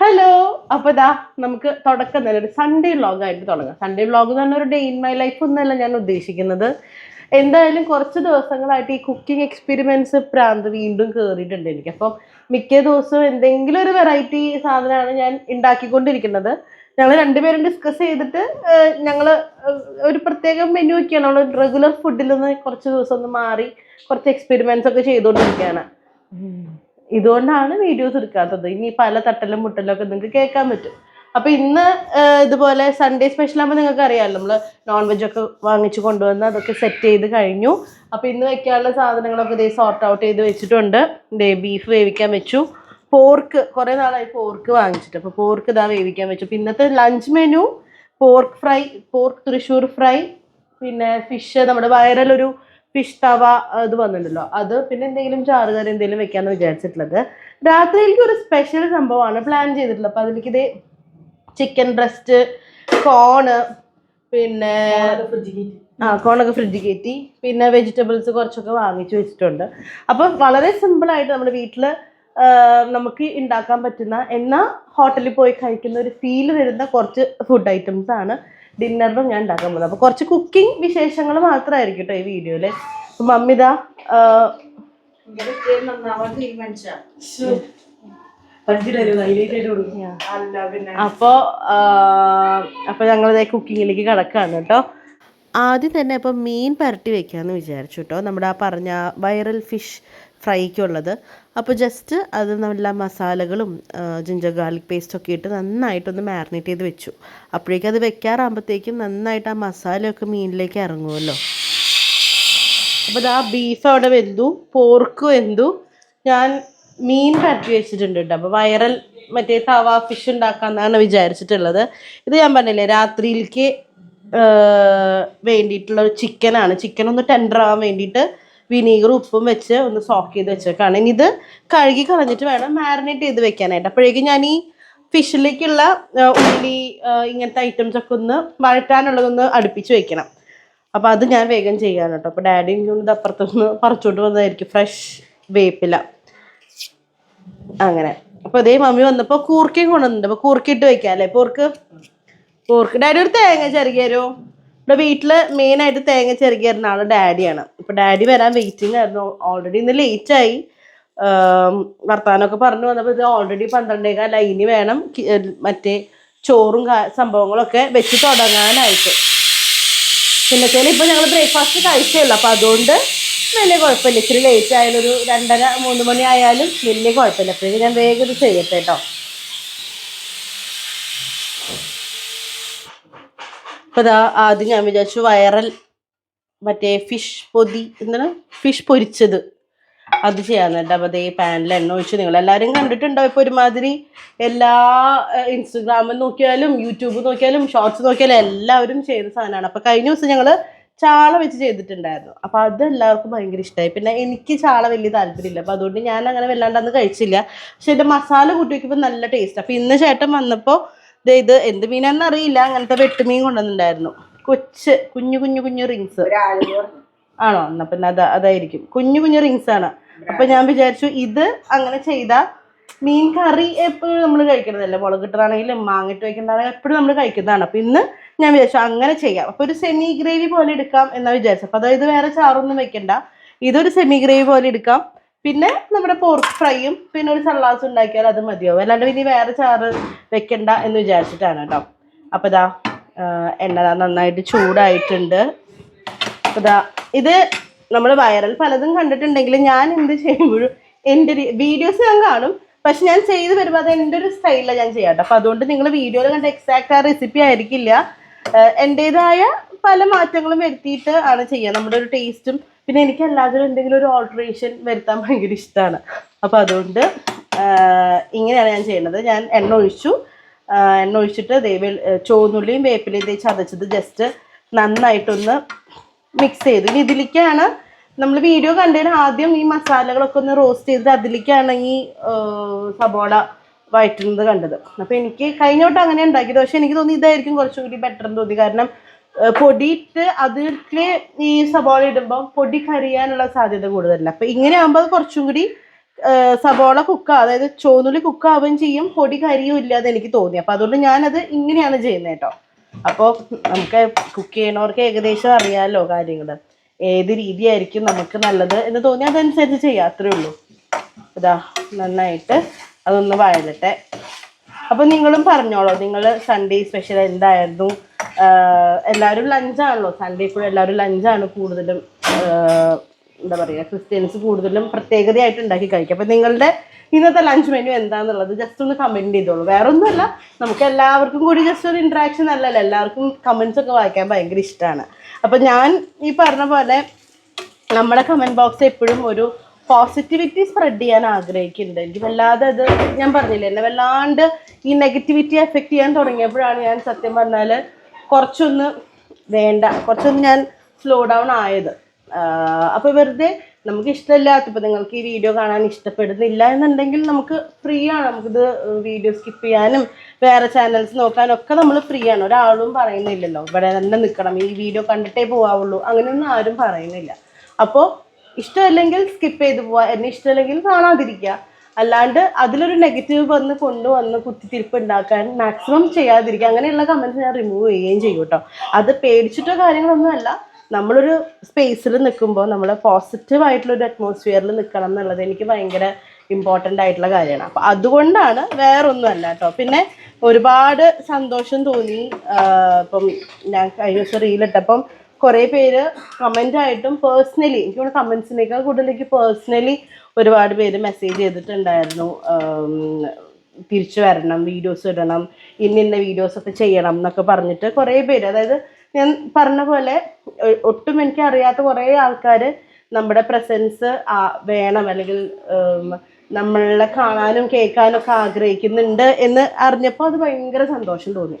Hello അപ്പൊ ഇതാ നമുക്ക് തുടക്കം തന്നെ. ഒരു സൺഡേ വ്ളോഗ് ആയിട്ട് തുടങ്ങാം. സൺഡേ വ്ളോഗ് തന്നെ ഒരു ഡേ ഇൻ മൈ ലൈഫ് ഒന്നല്ല ഞാൻ ഉദ്ദേശിക്കുന്നത്. എന്തായാലും കുറച്ച് ദിവസങ്ങളായിട്ട് ഈ കുക്കിംഗ് എക്സ്പെരിമെന്റ്സ് പ്രാന്ത് വീണ്ടും കയറിയിട്ടുണ്ട് എനിക്ക്. അപ്പം മിക്ക ദിവസവും എന്തെങ്കിലും ഒരു വെറൈറ്റി സാധനമാണ് ഞാൻ ഉണ്ടാക്കിക്കൊണ്ടിരിക്കുന്നത്. ഞങ്ങൾ രണ്ടുപേരും ഡിസ്കസ് ചെയ്തിട്ട് ഞങ്ങൾ ഒരു പ്രത്യേക മെനു ഒക്കെയാണ്. നമ്മൾ റെഗുലർ ഫുഡിൽ നിന്ന് കുറച്ച് ദിവസം ഒന്ന് മാറി കുറച്ച് എക്സ്പെരിമെന്റ്സ് ഒക്കെ ചെയ്തുകൊണ്ടിരിക്കുകയാണ്. ഇതുകൊണ്ടാണ് വീഡിയോസ് എടുക്കാത്തത്. ഇനി പല തട്ടലും മുട്ടലും ഒക്കെ നിങ്ങൾക്ക് കേൾക്കാൻ പറ്റും. അപ്പൊ ഇന്ന് ഇതുപോലെ സൺഡേ സ്പെഷ്യൽ ആകുമ്പോൾ നിങ്ങൾക്ക് അറിയാമല്ലോ നമ്മൾ നോൺ വെജ് ഒക്കെ വാങ്ങിച്ചു കൊണ്ടുവന്ന് അതൊക്കെ സെറ്റ് ചെയ്ത് കഴിഞ്ഞു. അപ്പൊ ഇന്ന് വെക്കാനുള്ള സാധനങ്ങളൊക്കെ ഇതേ സോർട്ട് ഔട്ട് ചെയ്ത് വെച്ചിട്ടുണ്ട്. ഇതേ ബീഫ് വേവിക്കാൻ വെച്ചു. പോർക്ക് കുറേ നാളായി പോർക്ക് വാങ്ങിച്ചിട്ട്. അപ്പോൾ പോർക്ക് ഇതാ വേവിക്കാൻ വെച്ചു. പിന്നെ ഇന്നത്തെ lunch menu pork fry pork Thrissur fry പിന്നെ ഫിഷ് നമ്മുടെ വൈറൽ ഒരു ഫിഷ് തവ ഇത് വന്നിട്ടുണ്ടല്ലോ. അത് പിന്നെ എന്തെങ്കിലും ചാറുകറി എന്തെങ്കിലും വെക്കാന്ന് വിചാരിച്ചിട്ടുള്ളത്. രാത്രിയിലേക്ക് ഒരു സ്പെഷ്യൽ സംഭവമാണ് പ്ലാൻ ചെയ്തിട്ടുള്ളത്. അപ്പോൾ അതിലേക്ക് ഇത് ചിക്കൻ ബ്രസ്റ്റ് കോണ് പിന്നെ ആ കോണൊക്കെ ഫ്രിഡ്ജ് കയറ്റി. പിന്നെ വെജിറ്റബിൾസ് കുറച്ചൊക്കെ വാങ്ങിച്ചു വെച്ചിട്ടുണ്ട്. അപ്പോൾ വളരെ സിമ്പിൾ ആയിട്ട് നമ്മുടെ വീട്ടിൽ നമുക്ക് ഉണ്ടാക്കാൻ പറ്റുന്ന എന്നാൽ ഹോട്ടലിൽ പോയി കഴിക്കുന്ന ഒരു ഫീൽ വരുന്ന കുറച്ച് ഫുഡ് ഐറ്റംസ് ആണ് ഡിന്നറിനും ഞാൻ ഉണ്ടാക്കാൻ പോകുന്നത്. അപ്പോൾ കുറച്ച് കുക്കിംഗ് വിശേഷങ്ങൾ മാത്രമായിരിക്കും കേട്ടോ ഈ വീഡിയോയിൽ മമ്മിത പിന്നെ അപ്പോൾ അപ്പോൾ ഞങ്ങളിതേ കുക്കിങ്ങിലേക്ക് കടക്കാണ് കേട്ടോ. ആദ്യം തന്നെ അപ്പോൾ മീൻ പരട്ടി വെക്കാമെന്ന് വിചാരിച്ചു കേട്ടോ. നമ്മുടെ ആ പറഞ്ഞ വൈറൽ ഫിഷ് ഫ്രൈക്കുള്ളത്. അപ്പോൾ ജസ്റ്റ് അത് നല്ല മസാലകളും ജിഞ്ചർ ഗാർലിക് പേസ്റ്റൊക്കെ ഇട്ട് നന്നായിട്ടൊന്ന് മാരിനേറ്റ് ചെയ്ത് വെച്ചു. അപ്പോഴേക്കും അത് വെക്കാറാകുമ്പോഴത്തേക്കും നന്നായിട്ട് ആ മസാലയൊക്കെ മീനിലേക്ക് ഇറങ്ങുമല്ലോ അപ്പോൾ ആ ബീഫ് അവിടെ വെന്തു പോർക്ക് വെന്തു. ഞാൻ മീൻ പരട്ടി വെച്ചിട്ടുണ്ട് കേട്ടോ. അപ്പോൾ വൈറൽ മറ്റേ തവ ഫിഷ് ഉണ്ടാക്കാന്നാണ് വിചാരിച്ചിട്ടുള്ളത്. ഇത് ഞാൻ പറഞ്ഞില്ലേ രാത്രിയിലേക്ക് വേണ്ടിയിട്ടുള്ള ഒരു ചിക്കനാണ് ചിക്കൻ ഒന്ന് ടെൻഡർ ആവാൻ വേണ്ടിയിട്ട് വിനീഗർ ഉപ്പും വെച്ച് ഒന്ന് സോക്ക് ചെയ്ത് വെച്ചേക്കാണ്. ഇനി ഇത് കഴുകി കളഞ്ഞിട്ട് വേണം മാരിനേറ്റ് ചെയ്ത് വെക്കാനായിട്ട്. അപ്പോഴേക്കും ഞാൻ ഈ ഫിഷിലേക്കുള്ള ഉള്ളി ഇങ്ങനത്തെ ഐറ്റംസ് ഒക്കെ ഒന്ന് വഴറ്റാനുള്ളതൊന്ന് അടുപ്പിച്ച് വെക്കണം. അപ്പോൾ അത് ഞാൻ വേഗം ചെയ്യാൻ കേട്ടോ. അപ്പോൾ ഡാഡി കൊണ്ട് അപ്പുറത്തുനിന്ന് പറിച്ചോണ്ട് വന്നതായിരിക്കും. ഫ്രഷ് വേപ്പില. അങ്ങനെ. അപ്പോൾ അതേ മമ്മി വന്നപ്പോൾ കൂർക്കയും കൊണ്ടുവന്നിട്ടുണ്ട്. അപ്പോൾ കൂർക്കിട്ട് വെക്കാം അല്ലേ പോർക്ക് പോർക്ക് ഡാഡി ഒരു തേങ്ങ ചെറുകിയരോ ഇവിടെ മെയിൻ ആയിട്ട് തേങ്ങ ചെറുകിയരുന്ന ആൾ ഡാഡിയാണ്. ഇപ്പൊ ഡാഡി വരാൻ വെയിറ്റിംഗ് ആയിരുന്നു. ഓൾറെഡി ഇന്ന് ലേറ്റ് ആയി. ആം, വർത്താനമൊക്കെ പറഞ്ഞു വന്നപ്പോൾ ഇത് ഓൾറെഡി പന്ത്രണ്ടേകാല ഇനി വേണം മറ്റേ ചോറും സംഭവങ്ങളൊക്കെ വെച്ച് തുടങ്ങാനായിട്ട്. പിന്നെ വെച്ചാൽ ഇപ്പൊ ഞങ്ങൾ ബ്രേക്ക്ഫാസ്റ്റ് കഴിച്ചേയുള്ളൂ. അപ്പൊ അതുകൊണ്ട് വലിയ കുഴപ്പമില്ല. ഇച്ചിരി ലേറ്റ് ആയാലും ഒരു രണ്ടര മൂന്ന് മണി ആയാലും വലിയ കുഴപ്പമില്ല. അപ്പോഴേക്കും ഞാൻ വേഗം ഇത് ചെയ്യട്ടെ കേട്ടോ അപ്പൊ ഇതാ ആദ്യം ഞാൻ വിചാരിച്ചു വൈറൽ മറ്റേ ഫിഷ് പൊതി എന്താണ്? ഫിഷ് പൊരിച്ചത്. അത് ചെയ്യാനുണ്ട് അപ്പോൾ അപ്പൊ അതേ പാനിൽ എണ്ണ ഒഴിച്ച് നിങ്ങൾ എല്ലാവരും കണ്ടിട്ടുണ്ടാവും ഇപ്പൊ ഒരുമാതിരി എല്ലാ ഇൻസ്റ്റഗ്രാമിൽ നോക്കിയാലും യൂട്യൂബ് നോക്കിയാലും ഷോർട്സ് നോക്കിയാലും എല്ലാവരും ചെയ്ത സാധനമാണ്. അപ്പൊ കഴിഞ്ഞ ദിവസം ഞങ്ങൾ ചാള വെച്ച് ചെയ്തിട്ടുണ്ടായിരുന്നു. അപ്പൊ അത് എല്ലാവർക്കും ഭയങ്കര ഇഷ്ടമായി പിന്നെ എനിക്ക് ചാള വലിയ താല്പര്യമില്ല. അപ്പൊ അതുകൊണ്ട് ഞാൻ അങ്ങനെ വല്ലാണ്ട് അന്ന് കഴിച്ചില്ല. പക്ഷെ എന്റെ മസാല കൂട്ടി വെക്കുമ്പോൾ നല്ല ടേസ്റ്റ് അപ്പൊ ഇന്ന് ചേട്ടൻ വന്നപ്പോ ദേ ഇത് എന്ത് മീനാന്ന് അറിയില്ല. അങ്ങനത്തെ വെട്ടുമീൻ കൊണ്ടുവന്നിട്ടുണ്ടായിരുന്നു. കൊച്ച് കുഞ്ഞു കുഞ്ഞു കുഞ്ഞു റിങ്സ് ആണോ? എന്നാ പിന്നെ അതാ അതായിരിക്കും. കുഞ്ഞു കുഞ്ഞു റിങ്സ് ആണ്. അപ്പൊ ഞാൻ വിചാരിച്ചു ഇത് അങ്ങനെ ചെയ്ത മീൻ കറി എപ്പോഴും നമ്മൾ കഴിക്കുന്നതല്ലേ മുളക് ഇട്ടതാണെങ്കിലും മാങ്ങിട്ട് വയ്ക്കുന്നതാണെങ്കിലും എപ്പോഴും നമ്മൾ കഴിക്കുന്നതാണ്. അപ്പൊ ഇന്ന് ഞാൻ വിചാരിച്ചു അങ്ങനെ ചെയ്യാം. അപ്പൊ ഒരു സെമി ഗ്രേവി പോലെ എടുക്കാം എന്നാ വിചാരിച്ചു അപ്പൊ അതായത് വേറെ ചാറൊന്നും വെക്കണ്ട. ഇതൊരു സെമി ഗ്രേവി പോലെ എടുക്കാം. പിന്നെ നമ്മുടെ പോർക്ക് ഫ്രൈയും പിന്നെ ഒരു സള്ളാസ് ഉണ്ടാക്കിയാൽ അത് മതിയാവും. അല്ലാണ്ട് ഇനി വേറെ ചാറ് വെക്കണ്ട എന്ന് വിചാരിച്ചിട്ടാണ് കേട്ടോ അപ്പൊ ഇതാ എണ്ണ നന്നായിട്ട് ചൂടായിട്ടുണ്ട്. അപ്പൊ ദാ ഇത് നമ്മൾ വൈറൽ പലതും കണ്ടിട്ടുണ്ടെങ്കിലും ഞാൻ എന്ത് ചെയ്യുമ്പോഴും എന്റെ വീഡിയോസ് ഞാൻ കാണും. പക്ഷെ ഞാൻ ചെയ്ത് വരുമ്പോൾ അത് എന്റെ ഒരു സ്റ്റൈലിലാണ് ഞാൻ ചെയ്യാട്ടോ അപ്പം അതുകൊണ്ട് നിങ്ങൾ വീഡിയോയിൽ കണ്ട എക്സാക്റ്റ് ആ റെസിപ്പി ആയിരിക്കില്ല. എന്റെതായ പല മാറ്റങ്ങളും വരുത്തിയിട്ട് ആണ് ചെയ്യുക. നമ്മുടെ ഒരു ടേസ്റ്റും പിന്നെ എനിക്ക് എല്ലാത്തിനും എന്തെങ്കിലും ഒരു ഓൾട്രേഷൻ വരുത്താൻ ഭയങ്കര ഇഷ്ടമാണ് അപ്പം അതുകൊണ്ട് ഇങ്ങനെയാണ് ഞാൻ ചെയ്യുന്നത്. ഞാൻ എണ്ണ ഒഴിച്ചു. എണ്ണ ഒഴിച്ചിട്ട് ദേ ചോന്നുള്ളിയും വേപ്പിലയും തേ ചതച്ചത് ജസ്റ്റ് നന്നായിട്ടൊന്ന് മിക്സ് ചെയ്തു. ഇനി ഇതിലേക്കാണ് നമ്മൾ വീഡിയോ കണ്ടതിന് ആദ്യം ഈ മസാലകളൊക്കെ ഒന്ന് റോസ്റ്റ് ചെയ്ത് അതിലേക്കാണ് ഈ സബോള വഴറ്റുന്നത് കണ്ടത്. അപ്പോൾ എനിക്ക് കഴിഞ്ഞോട്ട് അങ്ങനെ ഉണ്ടാക്കിയത്. പക്ഷേ എനിക്ക് തോന്നി ഇതായിരിക്കും കുറച്ചുകൂടി ബെറ്റർ എന്ന് തോന്നി. കാരണം പൊടിയിട്ട് അതിലേക്ക് ഈ സബോള ഇടുമ്പോൾ പൊടി കരിയാനുള്ള സാധ്യത കൂടുതലല്ല. അപ്പൊ ഇങ്ങനെ ആകുമ്പോൾ അത് കുറച്ചും കൂടി സബോള കുക്ക അതായത് ചോന്നുള്ളി കുക്കാവുകയും ചെയ്യും പൊടി കരിയും ഇല്ലാതെ എനിക്ക് തോന്നി. അപ്പൊ അതുകൊണ്ട് ഞാനത് ഇങ്ങനെയാണ് ചെയ്യുന്നത് കേട്ടോ. അപ്പോൾ നമുക്ക് കുക്ക് ചെയ്യണവർക്ക് ഏകദേശം അറിയാമല്ലോ കാര്യങ്ങൾ ഏത് രീതിയായിരിക്കും നമുക്ക് നല്ലത് എന്ന് തോന്നി അതനുസരിച്ച് ചെയ്യാം അത്രേ ഉള്ളൂ. ഇതാ നന്നായിട്ട് അതൊന്ന് വഴലട്ടെ അപ്പൊ നിങ്ങളും പറഞ്ഞോളൂ നിങ്ങൾ സൺഡേ സ്പെഷ്യൽ എന്തായിരുന്നു? എല്ലാവരും ലഞ്ചാണല്ലോ. സൺഡേ കൂടെ എല്ലാവരും ലഞ്ചാണ് കൂടുതലും. എന്താ പറയുക ക്രിസ്ത്യൻസ് കൂടുതലും പ്രത്യേകതയായിട്ട് ഉണ്ടാക്കി കഴിക്കുക അപ്പം നിങ്ങളുടെ ഇന്നത്തെ ലഞ്ച് മെനു എന്താണെന്നുള്ളത് ജസ്റ്റ് ഒന്ന് കമന്റ് ചെയ്തോളൂ. വേറെ ഒന്നുമല്ല നമുക്ക് എല്ലാവർക്കും കൂടി ജസ്റ്റ് ഒരു ഇൻട്രാക്ഷൻ അല്ലല്ലോ എല്ലാവർക്കും കമൻസ് ഒക്കെ വായിക്കാൻ ഭയങ്കര ഇഷ്ടമാണ് അപ്പം ഞാൻ ഈ പറഞ്ഞ പോലെ നമ്മുടെ കമന്റ് ബോക്സ് എപ്പോഴും ഒരു പോസിറ്റിവിറ്റി സ്പ്രെഡ് ചെയ്യാൻ ആഗ്രഹിക്കുന്നുണ്ട്. എനിക്ക് വല്ലാതെ അത് ഞാൻ പറഞ്ഞില്ലേ എന്നെ വല്ലാണ്ട് ഈ നെഗറ്റിവിറ്റി എഫക്റ്റ് ചെയ്യാൻ തുടങ്ങിയപ്പോഴാണ് ഞാൻ സത്യം പറഞ്ഞാൽ കുറച്ചൊന്ന് വേണ്ട കുറച്ചൊന്ന് ഞാൻ സ്ലോ ഡൗൺ ആയത്. അപ്പോൾ വെറുതെ നമുക്ക് ഇഷ്ടമില്ലാത്ത ഇപ്പോൾ നിങ്ങൾക്ക് ഈ വീഡിയോ കാണാൻ ഇഷ്ടപ്പെടുന്നില്ല എന്നുണ്ടെങ്കിൽ നമുക്ക് ഫ്രീ ആണ്. നമുക്കിത് വീഡിയോ സ്കിപ്പ് ചെയ്യാനും വേറെ ചാനൽസ് നോക്കാനും ഒക്കെ നമ്മൾ ഫ്രീ ആണ്. ഒരാളും പറയുന്നില്ലല്ലോ ഇവിടെ തന്നെ നിൽക്കണം ഈ വീഡിയോ കണ്ടിട്ടേ പോവാവുള്ളൂ. അങ്ങനെയൊന്നും ആരും പറയുന്നില്ല. അപ്പോൾ ഇഷ്ടമല്ലെങ്കിൽ സ്കിപ്പ് ചെയ്ത് പോവാ. എന്നെ ഇഷ്ടമല്ലെങ്കിൽ കാണാതിരിക്കുക. അല്ലാണ്ട് അതിലൊരു നെഗറ്റീവ് വന്ന് കൊണ്ടുവന്ന് കുത്തിത്തിരിപ്പ് ഉണ്ടാക്കാൻ മാക്സിമം ചെയ്യാതിരിക്കുക. അങ്ങനെയുള്ള കമൻസ് ഞാൻ റിമൂവ് ചെയ്യുകയും ചെയ്യും കേട്ടോ അത് പേടിച്ചിട്ടോ കാര്യങ്ങളൊന്നും അല്ല. നമ്മളൊരു സ്പേസിൽ നിൽക്കുമ്പോൾ നമ്മൾ പോസിറ്റീവ് ആയിട്ടുള്ള ഒരു അറ്റ്മോസ്ഫിയറിൽ നിൽക്കണം എന്നുള്ളത് എനിക്ക് ഭയങ്കര ഇമ്പോർട്ടന്റ് ആയിട്ടുള്ള കാര്യമാണ്. അപ്പം അതുകൊണ്ടാണ് വേറൊന്നും അല്ല കേട്ടോ പിന്നെ ഒരുപാട് സന്തോഷം തോന്നി. ഇപ്പം ഞാൻ കഴിഞ്ഞ ദിവസം റീലിട്ടപ്പം കുറേ പേര് കമന്റ് ആയിട്ടും പേഴ്സണലി എനിക്ക് ഇവിടെ കമൻസിനേക്കാൾ കൂടുതൽ എനിക്ക് പേഴ്സണലി ഒരുപാട് പേര് മെസ്സേജ് ചെയ്തിട്ടുണ്ടായിരുന്നു. തിരിച്ചു വരണം വീഡിയോസ് ഇടണം ഇന്ന ഇന്ന വീഡിയോസ് ഒക്കെ ചെയ്യണം എന്നൊക്കെ പറഞ്ഞിട്ട് കുറേ പേര്. അതായത് ഞാൻ പറഞ്ഞ പോലെ ഒട്ടും എനിക്ക് അറിയാത്ത കുറേ ആൾക്കാർ നമ്മുടെ പ്രസൻസ് വേണം അല്ലെങ്കിൽ നമ്മളെ കാണാനും കേൾക്കാനും ഒക്കെ ആഗ്രഹിക്കുന്നുണ്ട് എന്ന് അറിഞ്ഞപ്പോൾ അത് ഭയങ്കര സന്തോഷം തോന്നി.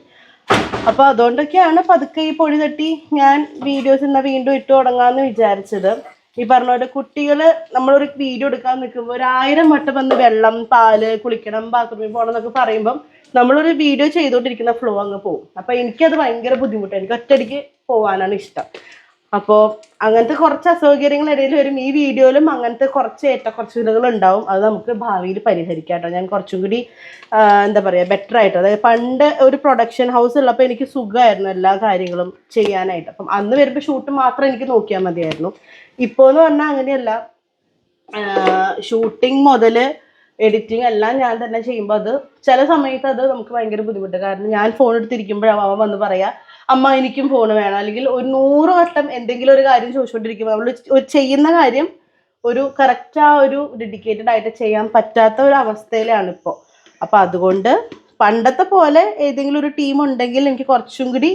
അപ്പോൾ അതുകൊണ്ടൊക്കെയാണ് പതുക്കെ ഈ പൊടി തട്ടി ഞാൻ വീഡിയോസ് ഇന്ന വീണ്ടും ഇട്ട് തുടങ്ങാന്ന് വിചാരിച്ചത്. ഈ പറഞ്ഞ പോലെ കുട്ടികൾ നമ്മളൊരു വീഡിയോ എടുക്കാൻ നിൽക്കുമ്പോൾ ഒരു ആയിരം വട്ടം വന്ന് വെള്ളം പാൽ കുളിക്കണം ബാത്റൂമിൽ പോകണം എന്നൊക്കെ പറയുമ്പം നമ്മളൊരു വീഡിയോ ചെയ്തുകൊണ്ടിരിക്കുന്ന ഫ്ലോ അങ്ങ് പോകും അപ്പൊ എനിക്കത് ഭയങ്കര ബുദ്ധിമുട്ടാണ് എനിക്ക് ഒറ്റയടിക്ക് പോകാനാണ് ഇഷ്ടം. അപ്പോൾ അങ്ങനത്തെ കുറച്ച് അസൗകര്യങ്ങൾ ഇടയിൽ വരും. ഈ വീഡിയോയിലും അങ്ങനത്തെ കുറച്ച് ഏറ്റക്കുറച്ചിലുകൾ ഉണ്ടാവും. അത് നമുക്ക് ഭാവിയിൽ പരിഹരിക്കാം കേട്ടോ. ഞാൻ കുറച്ചും കൂടി എന്താ പറയുക ബെറ്റർ ആയിട്ട്. അതായത് പണ്ട് ഒരു പ്രൊഡക്ഷൻ ഹൗസ് ഉള്ളപ്പോൾ എനിക്ക് സുഖമായിരുന്നു എല്ലാ കാര്യങ്ങളും ചെയ്യാനായിട്ട്. അപ്പം അന്ന് വരുമ്പോൾ ഷൂട്ട് മാത്രം എനിക്ക് നോക്കിയാൽ മതിയായിരുന്നു. ഇപ്പോൾ എന്ന് പറഞ്ഞാൽ അങ്ങനെയല്ല ഷൂട്ടിംഗ് മുതൽ എഡിറ്റിംഗ് എല്ലാം ഞാൻ തന്നെ ചെയ്യുമ്പോൾ അത് ചില സമയത്ത് അത് നമുക്ക് ഭയങ്കര ബുദ്ധിമുട്ട്. കാരണം ഞാൻ ഫോൺ എടുത്തിരിക്കുമ്പോഴാണ് അവൻ വന്ന് പറയാ അമ്മ എനിക്കും ഫോൺ വേണം. അല്ലെങ്കിൽ ഒരു നൂറ് വട്ടം എന്തെങ്കിലും ഒരു കാര്യം ചോദിച്ചുകൊണ്ടിരിക്കുമ്പോൾ ഒരു ചെയ്യുന്ന കാര്യം ഒരു കറക്റ്റ് ആ ഒരു ഡെഡിക്കേറ്റഡ് ആയിട്ട് ചെയ്യാൻ പറ്റാത്ത ഒരു അവസ്ഥയിലാണ് ഇപ്പോൾ അപ്പം അതുകൊണ്ട് പണ്ടത്തെ പോലെ ഏതെങ്കിലും ഒരു ടീം ഉണ്ടെങ്കിൽ എനിക്ക് കുറച്ചും കൂടി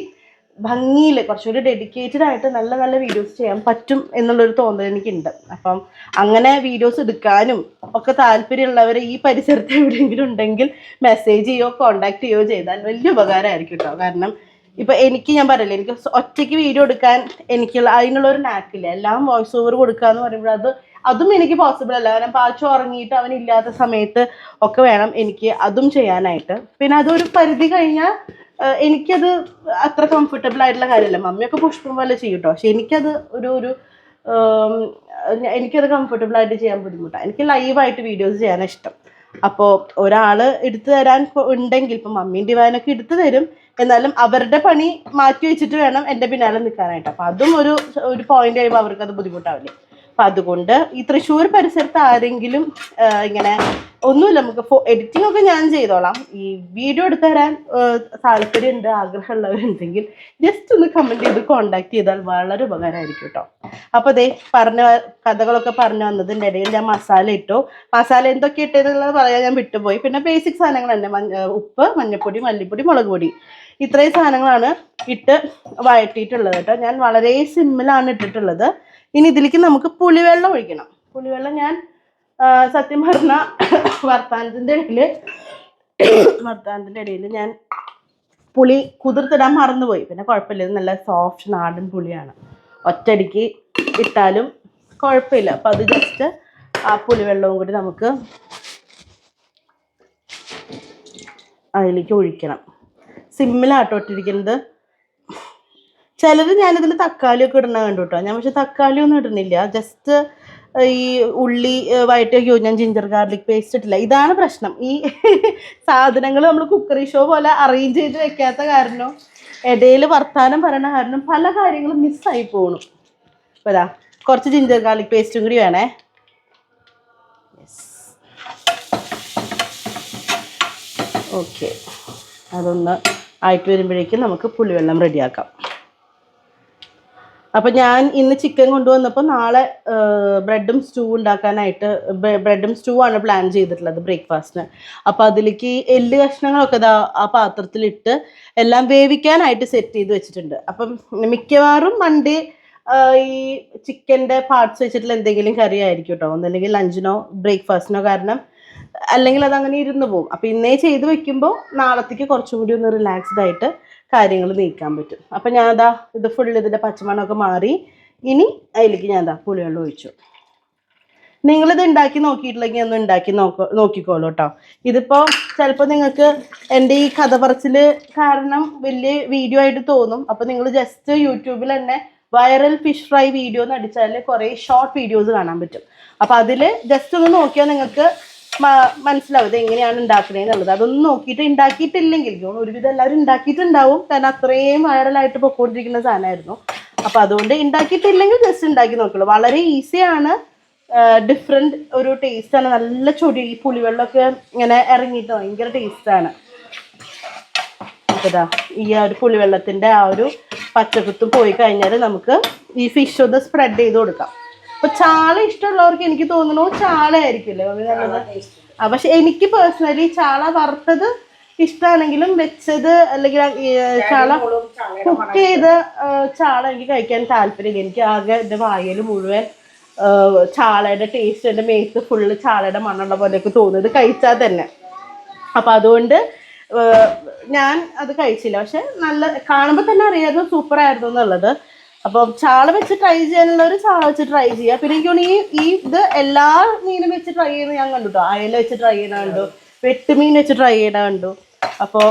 ഭംഗിയിൽ കുറച്ചുകൂടി ഡെഡിക്കേറ്റഡ് ആയിട്ട് നല്ല നല്ല വീഡിയോസ് ചെയ്യാൻ പറ്റും എന്നുള്ളൊരു തോന്നൽ എനിക്കുണ്ട്. അപ്പം അങ്ങനെ വീഡിയോസ് എടുക്കാനും ഒക്കെ താല്പര്യമുള്ളവർ ഈ പരിസരത്ത് എവിടെയെങ്കിലും ഉണ്ടെങ്കിൽ മെസ്സേജ് ചെയ്യോ കോണ്ടാക്ട് ചെയ്യോ ചെയ്താൽ വലിയ ഉപകാരമായിരിക്കും കേട്ടോ കാരണം ഇപ്പൊ എനിക്ക് ഞാൻ പറയില്ല എനിക്ക് ഒറ്റയ്ക്ക് വീഡിയോ എടുക്കാൻ എനിക്കുള്ള അതിനുള്ള ഒരു നാക്കില്ല എല്ലാം വോയിസ് ഓവർ കൊടുക്കുക എന്ന് പറയുമ്പോൾ അത് അതും എനിക്ക് പോസിബിൾ അല്ല. കാരണം പാച്ചു ഉറങ്ങിയിട്ട് അവൻ ഇല്ലാത്ത സമയത്ത് ഒക്കെ വേണം എനിക്ക് അതും ചെയ്യാനായിട്ട്. പിന്നെ അതൊരു പരിധി കഴിഞ്ഞാൽ എനിക്കത് അത്ര കംഫർട്ടബിൾ ആയിട്ടുള്ള കാര്യമല്ല. മമ്മിയൊക്കെ പുഷ്പം പോലെ ചെയ്യും കേട്ടോ പക്ഷെ എനിക്കത് ഒരു ഒരു എനിക്കത് കംഫർട്ടബിൾ ആയിട്ട് ചെയ്യാൻ ബുദ്ധിമുട്ടാണ് എനിക്ക് ലൈവായിട്ട് വീഡിയോസ് ചെയ്യാനാണ് ഇഷ്ടം. അപ്പോൾ ഒരാൾ എടുത്തു തരാൻ ഉണ്ടെങ്കിൽ ഇപ്പം മമ്മീന്റെ ഡിവാനൊക്കെ എടുത്തു തരും. എന്നാലും അവരുടെ പണി മാറ്റി വെച്ചിട്ട് വേണം എന്റെ പിന്നാലെ നിൽക്കാനായിട്ട് അപ്പം അതും ഒരു ഒരു പോയിന്റ് കഴിയുമ്പോൾ അവർക്കത് ബുദ്ധിമുട്ടാവില്ലേ? അപ്പം അതുകൊണ്ട് ഈ തൃശ്ശൂർ പരിസരത്ത് ആരെങ്കിലും ഇങ്ങനെ ഒന്നുമില്ല നമുക്ക് എഡിറ്റിംഗ് ഒക്കെ ഞാൻ ചെയ്തോളാം. ഈ വീഡിയോ എടുത്തു തരാൻ താല്പര്യമുണ്ട് ആഗ്രഹമുള്ളവരുണ്ടെങ്കിൽ ജസ്റ്റ് ഒന്ന് കമന്റ് ചെയ്ത് കോണ്ടാക്ട് ചെയ്താൽ വളരെ ഉപകാരമായിരിക്കും കേട്ടോ അപ്പോൾ ദേ പറഞ്ഞ കഥകളൊക്കെ പറഞ്ഞു വന്നതിന്റെ ഇടയിൽ ഞാൻ മസാല ഇട്ടു. മസാല എന്തൊക്കെ ഇട്ടതെന്നുള്ളത് പറയാൻ ഞാൻ വിട്ടുപോയി. പിന്നെ ബേസിക് സാധനങ്ങൾ തന്നെ ഉപ്പ് മഞ്ഞൾപ്പൊടി മല്ലിപ്പൊടി മുളക് പൊടി. ഇത്രയും സാധനങ്ങളാണ് ഇട്ട് വഴറ്റിയിട്ടുള്ളത് കേട്ടോ ഞാൻ വളരെ സിമ്പിളാണ് ഇട്ടിട്ടുള്ളത്. ഇനി ഇതിലേക്ക് നമുക്ക് പുളിവെള്ളം ഒഴിക്കണം. പുളിവെള്ളം ഞാൻ സത്യം പറഞ്ഞ വർത്താനത്തിന്റെ ഇടയിൽ വർത്താനത്തിന്റെ ഇടയിൽ ഞാൻ പുളി കുതിർത്തിടാൻ മറന്നുപോയി. പിന്നെ കുഴപ്പമില്ല ഇത് നല്ല സോഫ്റ്റ് നാടൻ പുളിയാണ്. ഒറ്റയടിക്ക് ഇട്ടാലും കുഴപ്പമില്ല. അപ്പം അത് ജസ്റ്റ് ആ പുളിവെള്ളവും കൂടി നമുക്ക് അതിലേക്ക് ഒഴിക്കണം. സിമ്മിലാട്ടോ ഇട്ടിരിക്കുന്നത് ചിലർ ഞാനിതിൽ തക്കാളി ഒക്കെ ഇടണ കണ്ടു കേട്ടോ ഞാൻ പക്ഷെ തക്കാളി ഒന്നും ഇടുന്നില്ല ജസ്റ്റ് ഈ ഉള്ളി വൈറ്റ് വഴറ്റിയൊക്കെയോ ഞാൻ ജിഞ്ചർ ഗാർലിക് പേസ്റ്റ് ഇട്ടില്ല. ഇതാണ് പ്രശ്നം. ഈ സാധനങ്ങൾ നമ്മൾ കുക്കറി ഷോ പോലെ അറേഞ്ച് ചെയ്ത് വെക്കാത്ത കാരണം ഇടയിൽ വർത്താനം പറയുന്ന കാരണം പല കാര്യങ്ങളും മിസ്സായി പോണു. അപ്പോൾ കുറച്ച് ജിഞ്ചർ ഗാർലിക് പേസ്റ്റും കൂടി വേണേ. ഓക്കെ അതൊന്ന് ആയിട്ട് വരുമ്പോഴേക്കും നമുക്ക് പുളിവെള്ളം റെഡിയാക്കാം അപ്പം ഞാൻ ഇന്ന് ചിക്കൻ കൊണ്ടുവന്നപ്പോൾ നാളെ ബ്രെഡും സ്റ്റൂ ഉണ്ടാക്കാനായിട്ട് ബ്രെഡും സ്റ്റൂ ആണ് പ്ലാൻ ചെയ്തിട്ടുള്ളത് ബ്രേക്ക്ഫാസ്റ്റിന് അപ്പോൾ അതിലേക്ക് എല്ല് കഷ്ണങ്ങളൊക്കെ ഇതാ ആ പാത്രത്തിലിട്ട് എല്ലാം വേവിക്കാനായിട്ട് സെറ്റ് ചെയ്ത് വെച്ചിട്ടുണ്ട്. അപ്പം മിക്കവാറും മണ്ടി ഈ ചിക്കന്റെ പാർട്സ് വെച്ചിട്ടുള്ള എന്തെങ്കിലും കറി ആയിരിക്കും കേട്ടോ ഒന്നല്ലെങ്കിൽ ലഞ്ചിനോ ബ്രേക്ക്ഫാസ്റ്റിനോ കാരണം അല്ലെങ്കിൽ അതങ്ങനെ ഇരുന്ന് പോകും അപ്പം ഇന്നേ ചെയ്ത് വെക്കുമ്പോൾ നാളത്തേക്ക് കുറച്ചും കൂടി ഒന്ന് റിലാക്സ്ഡ് ആയിട്ട് കാര്യങ്ങൾ നീക്കാൻ പറ്റും. അപ്പം ഞാൻ അതാ ഇത് ഫുൾ ഇതിന്റെ പച്ചമണമൊക്കെ മാറി ഇനി അതിലേക്ക് ഞാൻ അതാ പുളിവെള്ളം ഒഴിച്ചു. നിങ്ങളിത് ഉണ്ടാക്കി നോക്കിയിട്ടില്ലെങ്കിൽ ഒന്ന് ഉണ്ടാക്കി നോക്കോ നോക്കിക്കോളൂ കേട്ടോ ഇതിപ്പോൾ ചിലപ്പോൾ നിങ്ങൾക്ക് എന്റെ ഈ കഥ പറച്ചിൽ കാരണം വലിയ വീഡിയോ ആയിട്ട് തോന്നും. അപ്പോൾ നിങ്ങൾ ജസ്റ്റ് യൂട്യൂബിൽ തന്നെ വൈറൽ ഫിഷ് ഫ്രൈ വീഡിയോ എന്ന് അടിച്ചാൽ കുറേ ഷോർട്ട് വീഡിയോസ് കാണാൻ പറ്റും. അപ്പോൾ അതിൽ ജസ്റ്റ് ഒന്ന് നോക്കിയാൽ നിങ്ങൾക്ക് മനസ്സിലാവും ഇത് എങ്ങനെയാണ് ഉണ്ടാക്കുന്നത് എന്നുള്ളത്. അതൊന്നും നോക്കിയിട്ട് ഉണ്ടാക്കിയിട്ടില്ലെങ്കിൽ ഒരുവിധം എല്ലാവരും ഉണ്ടാക്കിയിട്ടുണ്ടാവും കാരണം അത്രയും വൈറലായിട്ട് പൊക്കോണ്ടിരിക്കുന്ന സാധനമായിരുന്നു. അപ്പോൾ അതുകൊണ്ട് ഉണ്ടാക്കിയിട്ടില്ലെങ്കിൽ ജസ്റ്റ് ഉണ്ടാക്കി നോക്കുള്ളൂ. വളരെ ഈസിയാണ് ഡിഫറെന്റ് ഒരു ടേസ്റ്റാണ് നല്ല ചൊടി ഈ പുളിവെള്ളമൊക്കെ ഇങ്ങനെ ഇറങ്ങിയിട്ട് ഭയങ്കര ടേസ്റ്റാണ് ഇതാ ഈ ഒരു പുളിവെള്ളത്തിന്റെ ആ ഒരു പച്ചക്കുത്ത് പോയി കഴിഞ്ഞാൽ നമുക്ക് ഈ ഫിഷ് ഒന്ന് സ്പ്രെഡ് ചെയ്ത് കൊടുക്കാം. അപ്പൊ ചാള ഇഷ്ടമുള്ളവർക്ക് എനിക്ക് തോന്നുന്നു ചാള ആയിരിക്കില്ലേ നല്ലത് പക്ഷെ എനിക്ക് പേഴ്സണലി ചാള വറുത്തത് ഇഷ്ടമാണെങ്കിലും വെച്ചത് അല്ലെങ്കിൽ ചാള കുക്ക് ചെയ്ത് ചാള എനിക്ക് കഴിക്കാൻ താല്പര്യമില്ല. എനിക്ക് ആകെ എന്റെ വായൽ മുഴുവൻ ചാളയുടെ ടേസ്റ്റ് എന്റെ മേത്ത് ഫുള്ള് ചാളയുടെ മണ്ണുള്ള പോലെയൊക്കെ തോന്നുന്നത് കഴിച്ചാൽ തന്നെ. അപ്പം അതുകൊണ്ട് ഞാൻ അത് കഴിച്ചില്ല. പക്ഷെ നല്ല കാണുമ്പോൾ തന്നെ അറിയാമായിരുന്നു സൂപ്പർ ആയിരുന്നു എന്നുള്ളത്. അപ്പം ചാള വെച്ച് ട്രൈ ചെയ്യാനുള്ള ഒരു ചാള വെച്ച് ട്രൈ ചെയ്യുക പിന്നെ എനിക്ക് തോന്നുന്നു ഈ ഇത് എല്ലാ മീനും വെച്ച് ട്രൈ ചെയ്യുന്നത് ഞാൻ കണ്ടു അയല വെച്ച് ട്രൈ ചെയ്യണ കണ്ടു. വെട്ടുമീൻ വെച്ച് ട്രൈ ചെയ്യണ കണ്ടു. അപ്പോൾ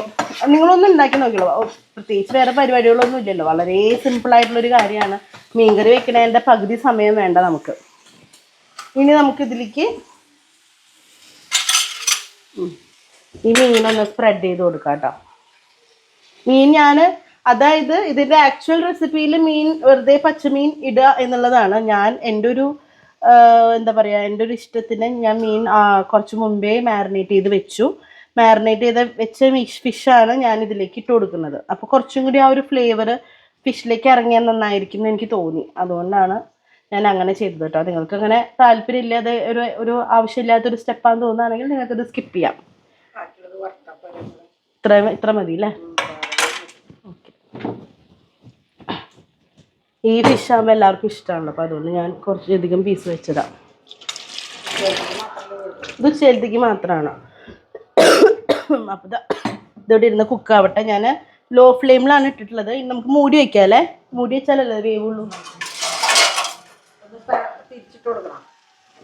നിങ്ങളൊന്നും ഉണ്ടാക്കി നോക്കിയുള്ളൂ പ്രത്യേകിച്ച് വേറെ പരിപാടികളൊന്നും ഇല്ലല്ലോ. വളരെ സിമ്പിൾ ആയിട്ടുള്ള ഒരു കാര്യമാണ് മീൻകറി വെക്കണതിന്റെ പകുതി സമയം വേണ്ട നമുക്ക്. ഇനി നമുക്ക് ഇതിലേക്ക് ഈ മീനൊന്ന് സ്പ്രെഡ് ചെയ്ത് കൊടുക്കാം കേട്ടോ മീൻ ഞാൻ അതായത് ഇതിന്റെ ആക്ച്വൽ റെസിപ്പിയിൽ മീൻ വെറുതെ പച്ചമീൻ ഇടുക എന്നുള്ളതാണ്. ഞാൻ എന്റെ ഒരു എന്താ പറയുക എന്റെ ഒരു ഇഷ്ടത്തിന് ഞാൻ മീൻ കുറച്ച് മുമ്പേ മാരിനേറ്റ് ചെയ്ത് വെച്ചു. മാരിനേറ്റ് ചെയ്ത് വെച്ച ഫിഷ് ഫിഷാണ് ഞാൻ ഇതിലേക്ക് ഇട്ട് കൊടുക്കുന്നത്. അപ്പോൾ കുറച്ചും കൂടി ആ ഒരു ഫ്ലേവർ ഫിഷിലേക്ക് ഇറങ്ങിയാൽ നന്നായിരിക്കും എന്ന് എനിക്ക് തോന്നി. അതുകൊണ്ടാണ് ഞാൻ അങ്ങനെ ചെയ്തത് കേട്ടോ. നിങ്ങൾക്ക് അങ്ങനെ താല്പര്യമില്ലാതെ ഒരു ഒരു ആവശ്യമില്ലാത്തൊരു സ്റ്റെപ്പാന്ന് തോന്നുകയാണെങ്കിൽ നിങ്ങൾക്കത് സ്കിപ്പ് ചെയ്യാം. ഇത്ര ഇത്ര മതി അല്ലേ ഈ ഫിഷ് ആകുമ്പോൾ എല്ലാവർക്കും ഇഷ്ടമാണല്ലോ അപ്പോൾ അതുകൊണ്ട് ഞാൻ കുറച്ചധികം പീസ് വെച്ചതാണ് ഇത് ചെലുതിക്ക് മാത്രമാണ് അപ്പോൾ ഇതാ ഇതോടെ ഇരുന്ന് കുക്കാവട്ടെ ഞാൻ ലോ ഫ്ലെയിമിലാണ് ഇട്ടിട്ടുള്ളത്. ഇനി നമുക്ക് മൂടി വയ്ക്കാം അല്ലേ? മൂടി വെച്ചാലല്ലേ വേവുള്ളൂ.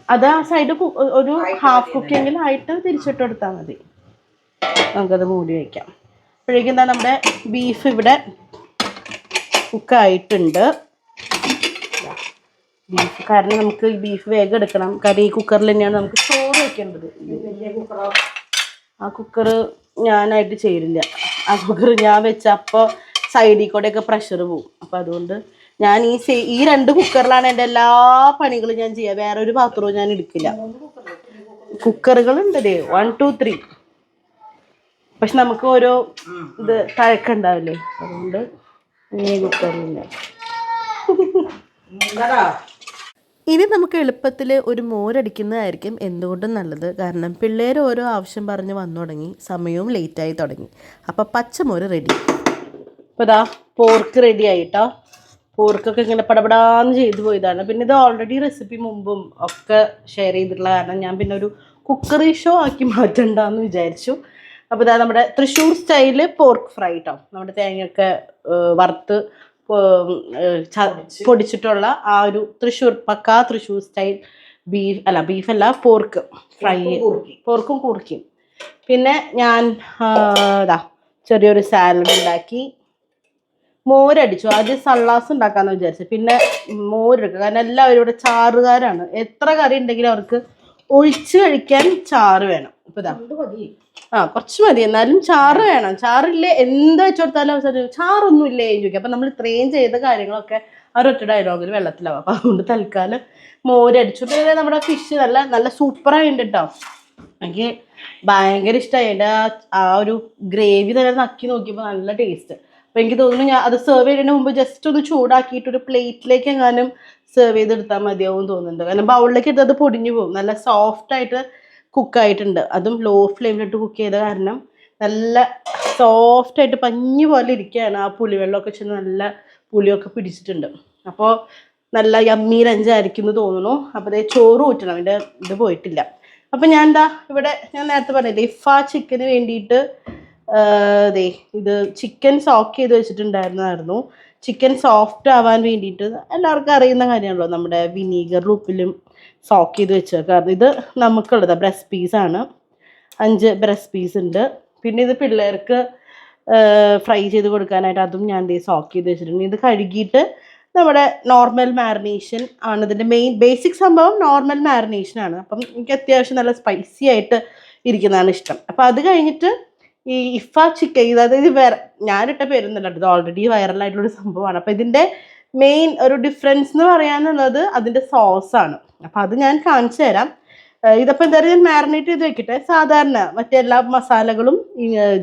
അത് ആ സൈഡ് ഒരു ഹാഫ് കുക്കിങ്ങിൽ ആയിട്ട് തിരിച്ചിട്ട് കൊടുത്താൽ മതി. നമുക്കത് മൂടി വയ്ക്കാം അപ്പോഴേക്കും എന്താ നമ്മുടെ ബീഫ് ഇവിടെ കുക്കായിട്ടുണ്ട് ബീഫ് കാരണം നമുക്ക് ബീഫ് വേഗം എടുക്കണം. കാരണം ഈ കുക്കറിൽ തന്നെയാണ് നമുക്ക് ചോറ് വെക്കേണ്ടത്. ആ കുക്കർ ഞാനായിട്ട് ചേരില്ല ആ കുക്കർ ഞാൻ വെച്ച അപ്പോൾ സൈഡിൽ കൂടെയൊക്കെ പ്രഷർ പോവും. അപ്പം അതുകൊണ്ട് ഞാൻ ഈ സേ ഈ രണ്ട് കുക്കറിലാണ് എന്റെ എല്ലാ പണികളും ഞാൻ ചെയ്യുക വേറെ ഒരു പാത്രവും ഞാൻ എടുക്കില്ല. കുക്കറുകളുണ്ട് ദേ വൺ ടു ത്രീ പക്ഷെ നമുക്ക് ഓരോ ഇത് തഴക്കുണ്ടാവില്ലേ അതുകൊണ്ട് കുക്കറില്ല ഇനി നമുക്ക് എളുപ്പത്തിൽ ഒരു മോരടിക്കുന്നതായിരിക്കും എന്തുകൊണ്ടും നല്ലത്. കാരണം പിള്ളേർ ഓരോ ആവശ്യം പറഞ്ഞ് വന്നു തുടങ്ങി സമയവും ലേറ്റായി തുടങ്ങി. അപ്പോൾ പച്ചമോര് റെഡി. അപ്പോൾ ഇതാ പോർക്ക് റെഡി ആയിട്ടോ. പോർക്കൊക്കെ ഇങ്ങനെ പടപടാന്ന് ചെയ്തു പോയതാണ്. പിന്നെ ഇത് ഓൾറെഡി റെസിപ്പി മുമ്പും ഒക്കെ ഷെയർ ചെയ്തിട്ടുള്ള കാരണം ഞാൻ പിന്നെ ഒരു കുക്കറി ഷോ ആക്കി മാറ്റണ്ടെന്ന് വിചാരിച്ചു. അപ്പോൾ ഇതാ നമ്മുടെ തൃശ്ശൂർ സ്റ്റൈൽ പോർക്ക് ഫ്രൈ കേട്ടോ നമ്മുടെ തേങ്ങയൊക്കെ വറുത്ത് പൊടിച്ചിട്ടുള്ള ആ ഒരു തൃശ്ശൂർ പക്കാ തൃശ്ശൂർ സ്റ്റൈൽ ബീഫ് അല്ല ബീഫല്ല പോർക്ക് ഫ്രൈ. പോർക്കും കുറുക്കിയും പിന്നെ ഞാൻ ഇതാ ചെറിയൊരു സാലഡ് ഉണ്ടാക്കി. മോരടിച്ചു. ആദ്യം സള്ളാസ് ഉണ്ടാക്കാന്ന് വിചാരിച്ചു. പിന്നെ മോരെടുക്കുക. കാരണം എല്ലാവരും ഇവിടെ ചാറുകാരാണ്. എത്ര കറി ഉണ്ടെങ്കിലും അവർക്ക് ഒഴിച്ചു കഴിക്കാൻ ചാറ് വേണം. ഇപ്പൊ ഇതാ ആ കുറച്ച് മതി. എന്നാലും ചാറ് വേണം. ചാറില്ലേ? എന്ത് വെച്ചു കൊടുത്താലും അവസാനം ചാറൊന്നും ഇല്ലേ ചോദിക്കും. അപ്പൊ നമ്മൾ ഇത്രയും ചെയ്ത കാര്യങ്ങളൊക്കെ ആ ഒറ്റ ഡയലോഗിൽ വെള്ളത്തിലാവും. അപ്പൊ അതുകൊണ്ട് തൽക്കാലം മോരടിച്ചു നമ്മുടെ ഫിഷ് നല്ല നല്ല സൂപ്പറായിട്ടുണ്ട് കേട്ടോ എനിക്ക് ഭയങ്കര ഇഷ്ടമായി എന്റെ ആ ഒരു ഗ്രേവി തന്നെ നക്കി നോക്കിയപ്പോൾ നല്ല ടേസ്റ്റ് അപ്പൊ എനിക്ക് തോന്നുന്നു ഞാൻ അത് സെർവ് ചെയ്യുന്നതിന് മുമ്പ് ജസ്റ്റ് ഒന്ന് ചൂടാക്കിയിട്ട് ഒരു പ്ലേറ്റിലേക്ക് എങ്ങാനും സെർവ് ചെയ്തെടുത്താൽ മതിയാവും തോന്നുന്നുണ്ട്. കാരണം ബൗളിലേക്ക് എടുത്തത് പൊടിഞ്ഞു പോകും. നല്ല സോഫ്റ്റ് ആയിട്ട് കുക്കായിട്ടുണ്ട് അതും ലോ ഫ്ലെയിമിലിട്ട് കുക്ക് ചെയ്ത കാരണം നല്ല സോഫ്റ്റായിട്ട് പഞ്ഞി പോലെ ഇരിക്കുകയാണ് ആ പുളിവെള്ളമൊക്കെ ചെന്ന് നല്ല പുളിയൊക്കെ പിടിച്ചിട്ടുണ്ട്. അപ്പോൾ നല്ല യമ്മി ലഞ്ചായിരിക്കും എന്ന് തോന്നുന്നു. അപ്പോൾ അതേ ചോറ് ഊറ്റണം. അതിന്റെ ഇത് പോയിട്ടില്ല. അപ്പം ഞാൻ എന്താ ഇവിടെ ഞാൻ നേരത്തെ പറഞ്ഞില്ലേ ഇഫ ചിക്കന് വേണ്ടിയിട്ട് ദേ ഇത് ചിക്കൻ സോക്ക് ചെയ്ത് വെച്ചിട്ടുണ്ടായിരുന്നായിരുന്നു. ചിക്കൻ സോഫ്റ്റ് ആവാൻ വേണ്ടിയിട്ട് എല്ലാവർക്കും അറിയുന്ന കാര്യമാണല്ലോ നമ്മുടെ വിനീഗർ ഉപ്പിലും സോക്ക് ചെയ്ത് വെച്ചേക്കാറ് ഇത് നമുക്കുള്ളത്. ബ്രസ്റ്റ് പീസാണ് അഞ്ച് ബ്രസ്റ്റ് പീസ് ഉണ്ട്. പിന്നെ ഇത് പിള്ളേർക്ക് ഫ്രൈ ചെയ്ത് കൊടുക്കാനായിട്ട് അതും ഞാൻ ദേ സോക്ക് ചെയ്ത് വെച്ചിട്ടുണ്ട്. ഇത് കഴുകിയിട്ട് നമ്മുടെ നോർമൽ മാരിനേഷൻ ആണ്. ഇതിന്റെ മെയിൻ ബേസിക് സംഭവം നോർമൽ മാരിനേഷൻ ആണ്. അപ്പം എനിക്ക് അത്യാവശ്യം നല്ല സ്പൈസി ആയിട്ട് ഇരിക്കുന്നതാണ് ഇഷ്ടം. അപ്പം അത് കഴിഞ്ഞിട്ട് ഈ ഇഫ ചിക്കൻ അതായത് ഇത് വേറെ ഞാനിട്ട പേരൊന്നുമല്ല. ഇത് ഓൾറെഡി വൈറലായിട്ടുള്ളൊരു സംഭവമാണ്. അപ്പം ഇതിന്റെ മെയിൻ ഒരു ഡിഫറൻസ് എന്ന് പറയാനുള്ളത് അതിന്റെ സോസാണ് അപ്പോൾ അത് ഞാൻ കാണിച്ചു തരാം. ഇതപ്പോൾ എന്തായാലും ഞാൻ മാരിനേറ്റ് ചെയ്ത് വെക്കട്ടെ. സാധാരണ മറ്റെല്ലാ മസാലകളും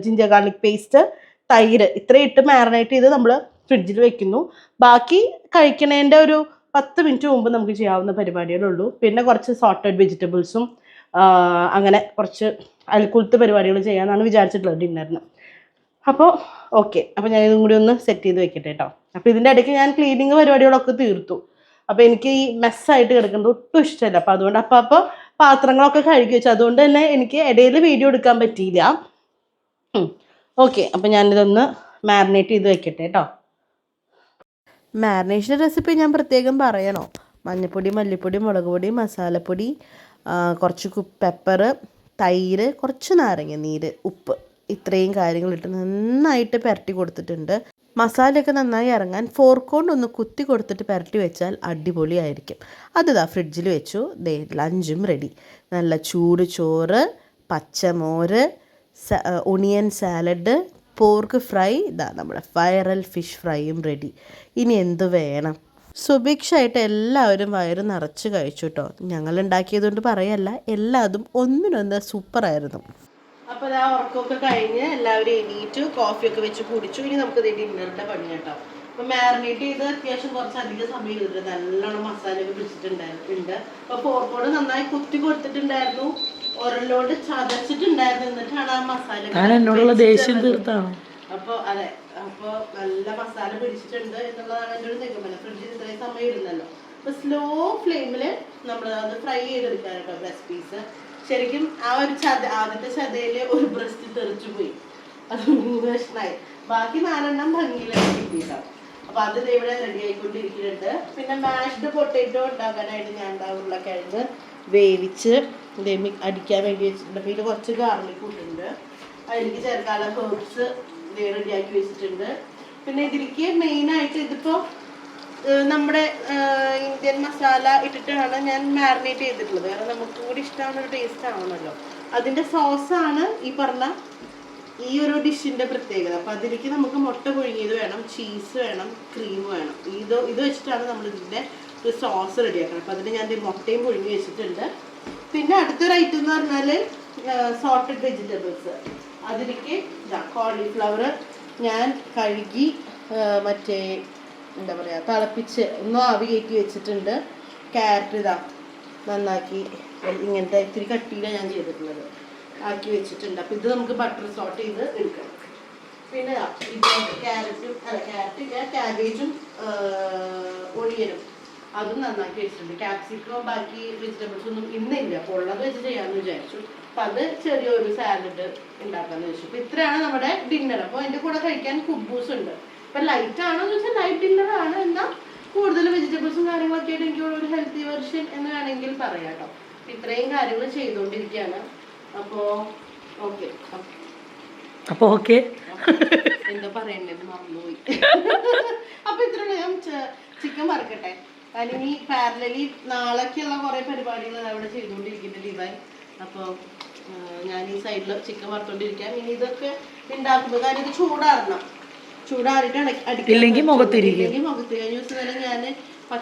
ജിഞ്ചർ ഗാർലിക് പേസ്റ്റ് തൈര് ഇത്രയും ഇട്ട് മാരിനേറ്റ് ചെയ്ത് നമ്മൾ ഫ്രിഡ്ജിൽ വെക്കുന്നു. ബാക്കി കഴിക്കണേന്റെ ഒരു പത്ത് മിനിറ്റ് മുമ്പ് നമുക്ക് ചെയ്യാവുന്ന പരിപാടികളുള്ളൂ പിന്നെ കുറച്ച് സോർട്ടഡ് വെജിറ്റബിൾസും അങ്ങനെ കുറച്ച് അൽക്കുലത്ത് പരിപാടികൾ ചെയ്യാമെന്നാണ് വിചാരിച്ചിട്ടുള്ളത് ഡിന്നറിന്. അപ്പോൾ ഓക്കെ അപ്പോൾ ഞാൻ ഇതും കൂടി ഒന്ന് സെറ്റ് ചെയ്ത് വെക്കട്ടെ കേട്ടോ അപ്പോൾ ഇതിന്റെ ഇടയ്ക്ക് ഞാൻ ക്ലീനിങ് പരിപാടികളൊക്കെ തീർത്തു. അപ്പോൾ എനിക്ക് ഈ മെസ്സായിട്ട് കിടക്കുന്നത് ഒട്ടും ഇഷ്ടമല്ല. അപ്പോൾ അതുകൊണ്ട് അപ്പോൾ അപ്പോൾ പാത്രങ്ങളൊക്കെ കഴുകി വെച്ചു. അതുകൊണ്ട് തന്നെ എനിക്ക് ഇടയിൽ വീഡിയോ എടുക്കാൻ പറ്റിയില്ല. ഓക്കെ അപ്പോൾ ഞാനിതൊന്ന് മാരിനേറ്റ് ചെയ്ത് വെക്കട്ടെ കേട്ടോ മാരിനേഷൻ റെസിപ്പി ഞാൻ പ്രത്യേകം പറയണോ? മഞ്ഞൾപ്പൊടി മല്ലിപ്പൊടി മുളക് പൊടി മസാലപ്പൊടി കുറച്ച് പെപ്പർ തൈര് കുറച്ച് നാരങ്ങ നീര് ഉപ്പ്. ഇത്രയും കാര്യങ്ങളിട്ട് നന്നായിട്ട് പുരട്ടി കൊടുത്തിട്ടുണ്ട്. മസാലയൊക്കെ നന്നായി ഇറങ്ങാൻ ഫോർക്ക് കൊണ്ട് ഒന്ന് കുത്തി കൊടുത്തിട്ട് പുരട്ടി വെച്ചാൽ അടിപൊളിയായിരിക്കും. അതിതാ ഫ്രിഡ്ജിൽ വെച്ചു. ദേ ലഞ്ചും റെഡി നല്ല ചൂട് ചോറ് പച്ചമോര് ഒണിയൻ സാലഡ് പോർക്ക് ഫ്രൈ ഇതാ നമ്മുടെ വൈറൽ ഫിഷ് ഫ്രൈയും റെഡി ഇനി എന്ത് വേണം? സുഭിക്ഷമായിട്ട് എല്ലാവരും വയറ് നിറച്ച് കഴിച്ചു കേട്ടോ. ഞങ്ങൾ ഉണ്ടാക്കിയതുകൊണ്ട് പറയല്ല എല്ലാതും ഒന്നിനൊന്ന് സൂപ്പറായിരുന്നു അപ്പോൾ ആ ഉറക്കമൊക്കെ കഴിഞ്ഞ് എല്ലാവരും എണീറ്റു കോഫിയൊക്കെ വെച്ച് കുടിച്ചു. ഇനി നമുക്ക് ഡിന്നറിന്റെ പണി കേട്ടോ. അപ്പോൾ മാരിനേറ്റ് ചെയ്ത് അത്യാവശ്യം കുറച്ച് അധികം സമയം ചെയ്തിട്ടുണ്ട് നല്ലോണം മസാലയൊക്കെ പിടിച്ചിട്ടുണ്ടായിരുന്നുണ്ട് അപ്പോൾ പോർക്കോട് നന്നായി കുത്തി കൊടുത്തിട്ടുണ്ടായിരുന്നു. ഉരലോട് ചതച്ചിട്ടുണ്ടായിരുന്നു. എന്നിട്ടാണ് ആ മസാല എന്നോടുള്ള ദേഷ്യം തീർത്താണ്? അപ്പൊ അതെ. അപ്പോൾ നല്ല മസാല പിടിച്ചിട്ടുണ്ട് എന്നുള്ളതാണ് എന്റെ ഒരു നിഗമനം. ഫ്രിഡ്ജിൽ ഇത്രയും സമയം ഇരുന്നല്ലോ. അപ്പൊ സ്ലോ ഫ്ലെയിമിൽ നമ്മൾ അത് ഫ്രൈ ചെയ്തെടുക്കാൻ കേട്ടോ ബ്രസ്റ്റ് പീസ് ശരിക്കും ആ ഒരു ചത ആദ്യത്തെ ചതയിൽ ഒരു ബ്രസ്റ്റ് തെറിച്ചു പോയി. അത് പ്രശ്നമായി ബാക്കി നാലെണ്ണം ഭംഗിയിലാണ് കിട്ടിയിട്ടാണ് അപ്പൊ അത് ഇവിടെ റെഡി ആയിക്കൊണ്ടിരിക്കുന്നുണ്ട്. പിന്നെ മാഷ്ഡ് പൊട്ടേറ്റോ ഉണ്ടാക്കാനായിട്ട് ഞാൻ ഉണ്ടാവുള്ള ഉരുളക്കിഴങ്ങ് വേവിച്ച് ദേ മി- അടിക്കാൻ വേണ്ടി വെച്ചിട്ടുണ്ട്. പിന്നെ കുറച്ച് ഗാർലിക് ഉണ്ട് അതിലേക്ക് ചേർക്കാനുള്ള ഹെർബ്സ് റെഡിയാക്കി വെച്ചിട്ടുണ്ട്. പിന്നെ ഇതിലേക്ക് മെയിനായിട്ട് ഇതിപ്പോ നമ്മുടെ ഇന്ത്യൻ മസാല ഇട്ടിട്ടാണ് ഞാൻ മാരിനേറ്റ് ചെയ്തിട്ടുള്ളത്. കാരണം നമുക്ക് കൂടി ഇഷ്ടമാണ് ഒരു ടേസ്റ്റ് ആവണമല്ലോ അതിന്റെ സോസാണ് ഈ പറഞ്ഞ ഈ ഒരു ഡിഷിന്റെ പ്രത്യേകത. അപ്പം അതിലേക്ക് നമുക്ക് മുട്ട പുഴുങ്ങിയത് വേണം ചീസ് വേണം ക്രീം വേണം. ഇത് ഇത് വെച്ചിട്ടാണ് നമ്മൾ ഇതിന്റെ ഒരു സോസ് റെഡിയാക്കണം അപ്പം അതിന് ഞാൻ മുട്ടയും പുഴുങ്ങി വെച്ചിട്ടുണ്ട്. പിന്നെ അടുത്തൊരു ഐറ്റം എന്ന് പറഞ്ഞാൽ സോൾട്ടഡ് വെജിറ്റബിൾസ് അതിലേക്ക് കോളിഫ്ലവർ ഞാൻ കഴുകി മറ്റേ എന്താ പറയുക തിളപ്പിച്ച് ഒന്നും ആവി കയറ്റി വെച്ചിട്ടുണ്ട്. ക്യാരറ്റ് ഇതാ നന്നാക്കി ഇങ്ങനത്തെ ഇത്തിരി കട്ടിയിലാണ് ഞാൻ ചെയ്തിട്ടുള്ളത്. ആക്കി വെച്ചിട്ടുണ്ട്. അപ്പം ഇത് നമുക്ക് ബട്ടർ സോട്ട് ചെയ്ത് എടുക്കണം പിന്നെ ഇത് ക്യാരറ്റും അല്ല ക്യാരറ്റ് ക്യാബേജും ഒണിയനും അതും നന്നാക്കി വെച്ചിട്ടുണ്ട്. ക്യാപ്സിക്കവും ബാക്കി വെജിറ്റബിൾസ് ഒന്നും ഇന്നില്ല. അപ്പോൾ ഉള്ളത് വെച്ച് ചെയ്യാമെന്ന് വിചാരിച്ചു. അപ്പം അത് ചെറിയൊരു സാലഡ് ഉണ്ടാക്കാമെന്ന് വെച്ചു അപ്പം ഇത്രയാണ് നമ്മുടെ ഡിന്നർ അപ്പോൾ അതിന്റെ കൂടെ കഴിക്കാൻ കുബൂസ് ഉണ്ട്. അപ്പം ലൈറ്റ് ആണോ എന്ന് വെച്ചാൽ ലൈറ്റ് ഡിന്നർ ആണ്. എന്നാൽ കൂടുതൽ വെജിറ്റബിൾസും കാര്യങ്ങളൊക്കെ ആയിട്ട് എനിക്ക് ഒരു ഹെൽത്തി വെർഷൻ എന്ന് വേണമെങ്കിൽ പറയാം കേട്ടോ ഇത്രയും കാര്യങ്ങൾ ചെയ്തുകൊണ്ടിരിക്കുകയാണ് അപ്പോൾ ഓക്കെ അപ്പോൾ ഓക്കെ എന്താ പറയണ്ടത് മറന്നുപോയി. അപ്പൊ ഇത്രയുള്ള ഞാൻ ചിക്കൻ വറക്കട്ടെ. അല്ലെങ്കിൽ ഈ പാരലലി നാളേക്കുള്ള കുറെ പരിപാടികൾ അവിടെ ചെയ്തുകൊണ്ടിരിക്കുന്നുണ്ട് ഡിവൈൻ അപ്പോൾ ഞാൻ ഈ സൈഡിൽ ചിക്കൻ വറുത്തോണ്ടിരിക്കാം. ഇനി ഇതൊക്കെ ഉണ്ടാക്കുമ്പോൾ കാര്യം ഇത് ചൂടാറണം. ചൂടാറിയിട്ട് അട- അടിക്കണം. ഇല്ലെങ്കിൽ മുഖത്തിരിക്കും. ഇല്ലെങ്കിൽ മുഖത്ത് കഴിഞ്ഞ ദിവസം തന്നെ ഞാൻ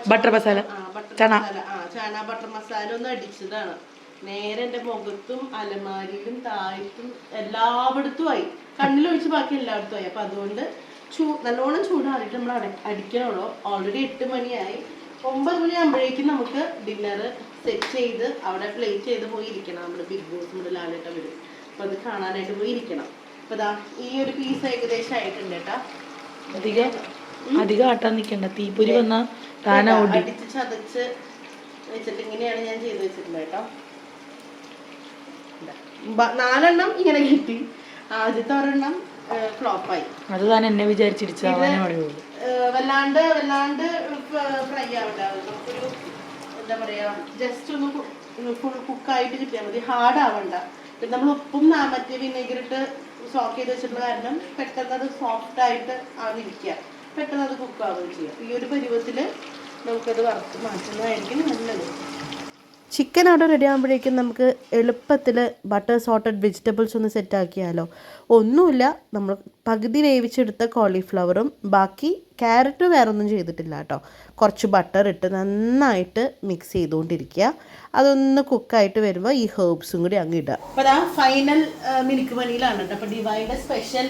ബട്ടർ മസാല. ചണ ബട്ടർ മസാല. ആ ചാന ബട്ടർ മസാല ഒന്ന് അടിച്ചതാണ്. നേരെ എന്റെ മുഖത്തും അലമാരിയിലും താഴത്തും എല്ലായിടത്തും ആയി. കണ്ണിലൊഴിച്ച് ബാക്കി എല്ലായിടത്തും ആയി. അപ്പൊ അതുകൊണ്ട് ചൂ നല്ലോണം ചൂടാറിയിട്ട് നമ്മൾ അട അടിക്കണുള്ളൂ. ഓൾറെഡി എട്ട് മണിയായി. ഒമ്പത് മണിയാകുമ്പോഴേക്കും നമുക്ക് ഡിന്നർ സെറ്റ് ചെയ്ത് അവിടെ പ്ലേറ്റ് ചെയ്ത് പോയിരിക്കണം. നമ്മുടെ ബിഗ് ബോസ് നമ്മുടെ ലാലേട്ട വരും. അപ്പൊ അത് കാണാനായിട്ട് പോയി ഇരിക്കണം അപ്പൊ ദാ ഈ ഒരു പീസ് ഏകദേശം ആയിട്ടുണ്ട് കേട്ടാ. അധികം അധികം ആട്ടാൻ നിൽക്കണ്ട തീപ്പൊരി വന്നാ താന ഓടി. അടിച്ച് ചതച്ച് വെച്ചിട്ട് ഇങ്ങനെയാണ് ഞാൻ ചെയ്ത് വെച്ചിട്ടുള്ളത് കേട്ടോ. ഇതാ. നാലെണ്ണം ഇങ്ങനെ കിട്ടി. ആദ്യത്തെ ഒരെണ്ണം ഫ്ലോപ്പായി. അത് താൻ എന്നെ വിചാരിച്ചിരിച്ചു വല്ലാണ്ട് വല്ലാണ്ട് ഫ്രൈ ആവണ്ട നമുക്കൊരു എന്താ പറയാ ജസ്റ്റ് ഒന്ന് ഫുൾ കുക്കായിട്ട് കിട്ടിയാൽ മതി. ഹാർഡ് ആവണ്ട. പിന്നെ നമ്മൾ ഉപ്പും നാമത്തെ മറ്റേ വിനെഗർ ഇട്ട് സോക്ക് ചെയ്ത് വെച്ചിട്ടുള്ള കാരണം പെട്ടെന്ന് അത് സോഫ്റ്റ് ആയിട്ട് ആവിരിക്കുക. പെട്ടെന്ന് അത് കുക്ക് ആവുകയും ചെയ്യുക ഈ ഒരു പരുവത്തിൽ നമുക്കത് വറുത്ത് മാറ്റുന്നതായിരിക്കും നല്ലത്. ചിക്കൻ അവിടെ റെഡി ആകുമ്പോഴേക്കും നമുക്ക് എളുപ്പത്തിൽ ബട്ടർ സോട്ടഡ് വെജിറ്റബിൾസ് ഒന്ന് സെറ്റാക്കിയാലോ ഒന്നുമില്ല നമ്മൾ പകുതി വേവിച്ചെടുത്ത കോളിഫ്ലവറും ബാക്കി ക്യാരറ്റ് വേറെ ഒന്നും ചെയ്തിട്ടില്ല കേട്ടോ. കുറച്ച് ബട്ടർ ഇട്ട് നന്നായിട്ട് മിക്സ് ചെയ്തുകൊണ്ടിരിക്കുക. അതൊന്ന് കുക്കായിട്ട് വരുമ്പോൾ ഈ ഹേർബ്സും കൂടി അങ്ങ് ഇടുക. അപ്പോൾ ആ ഫൈനൽ മിനിക്ക് മണിയിലാണ് കേട്ടോ. അപ്പോൾ ഡിവൈഡ് സ്പെഷ്യൽ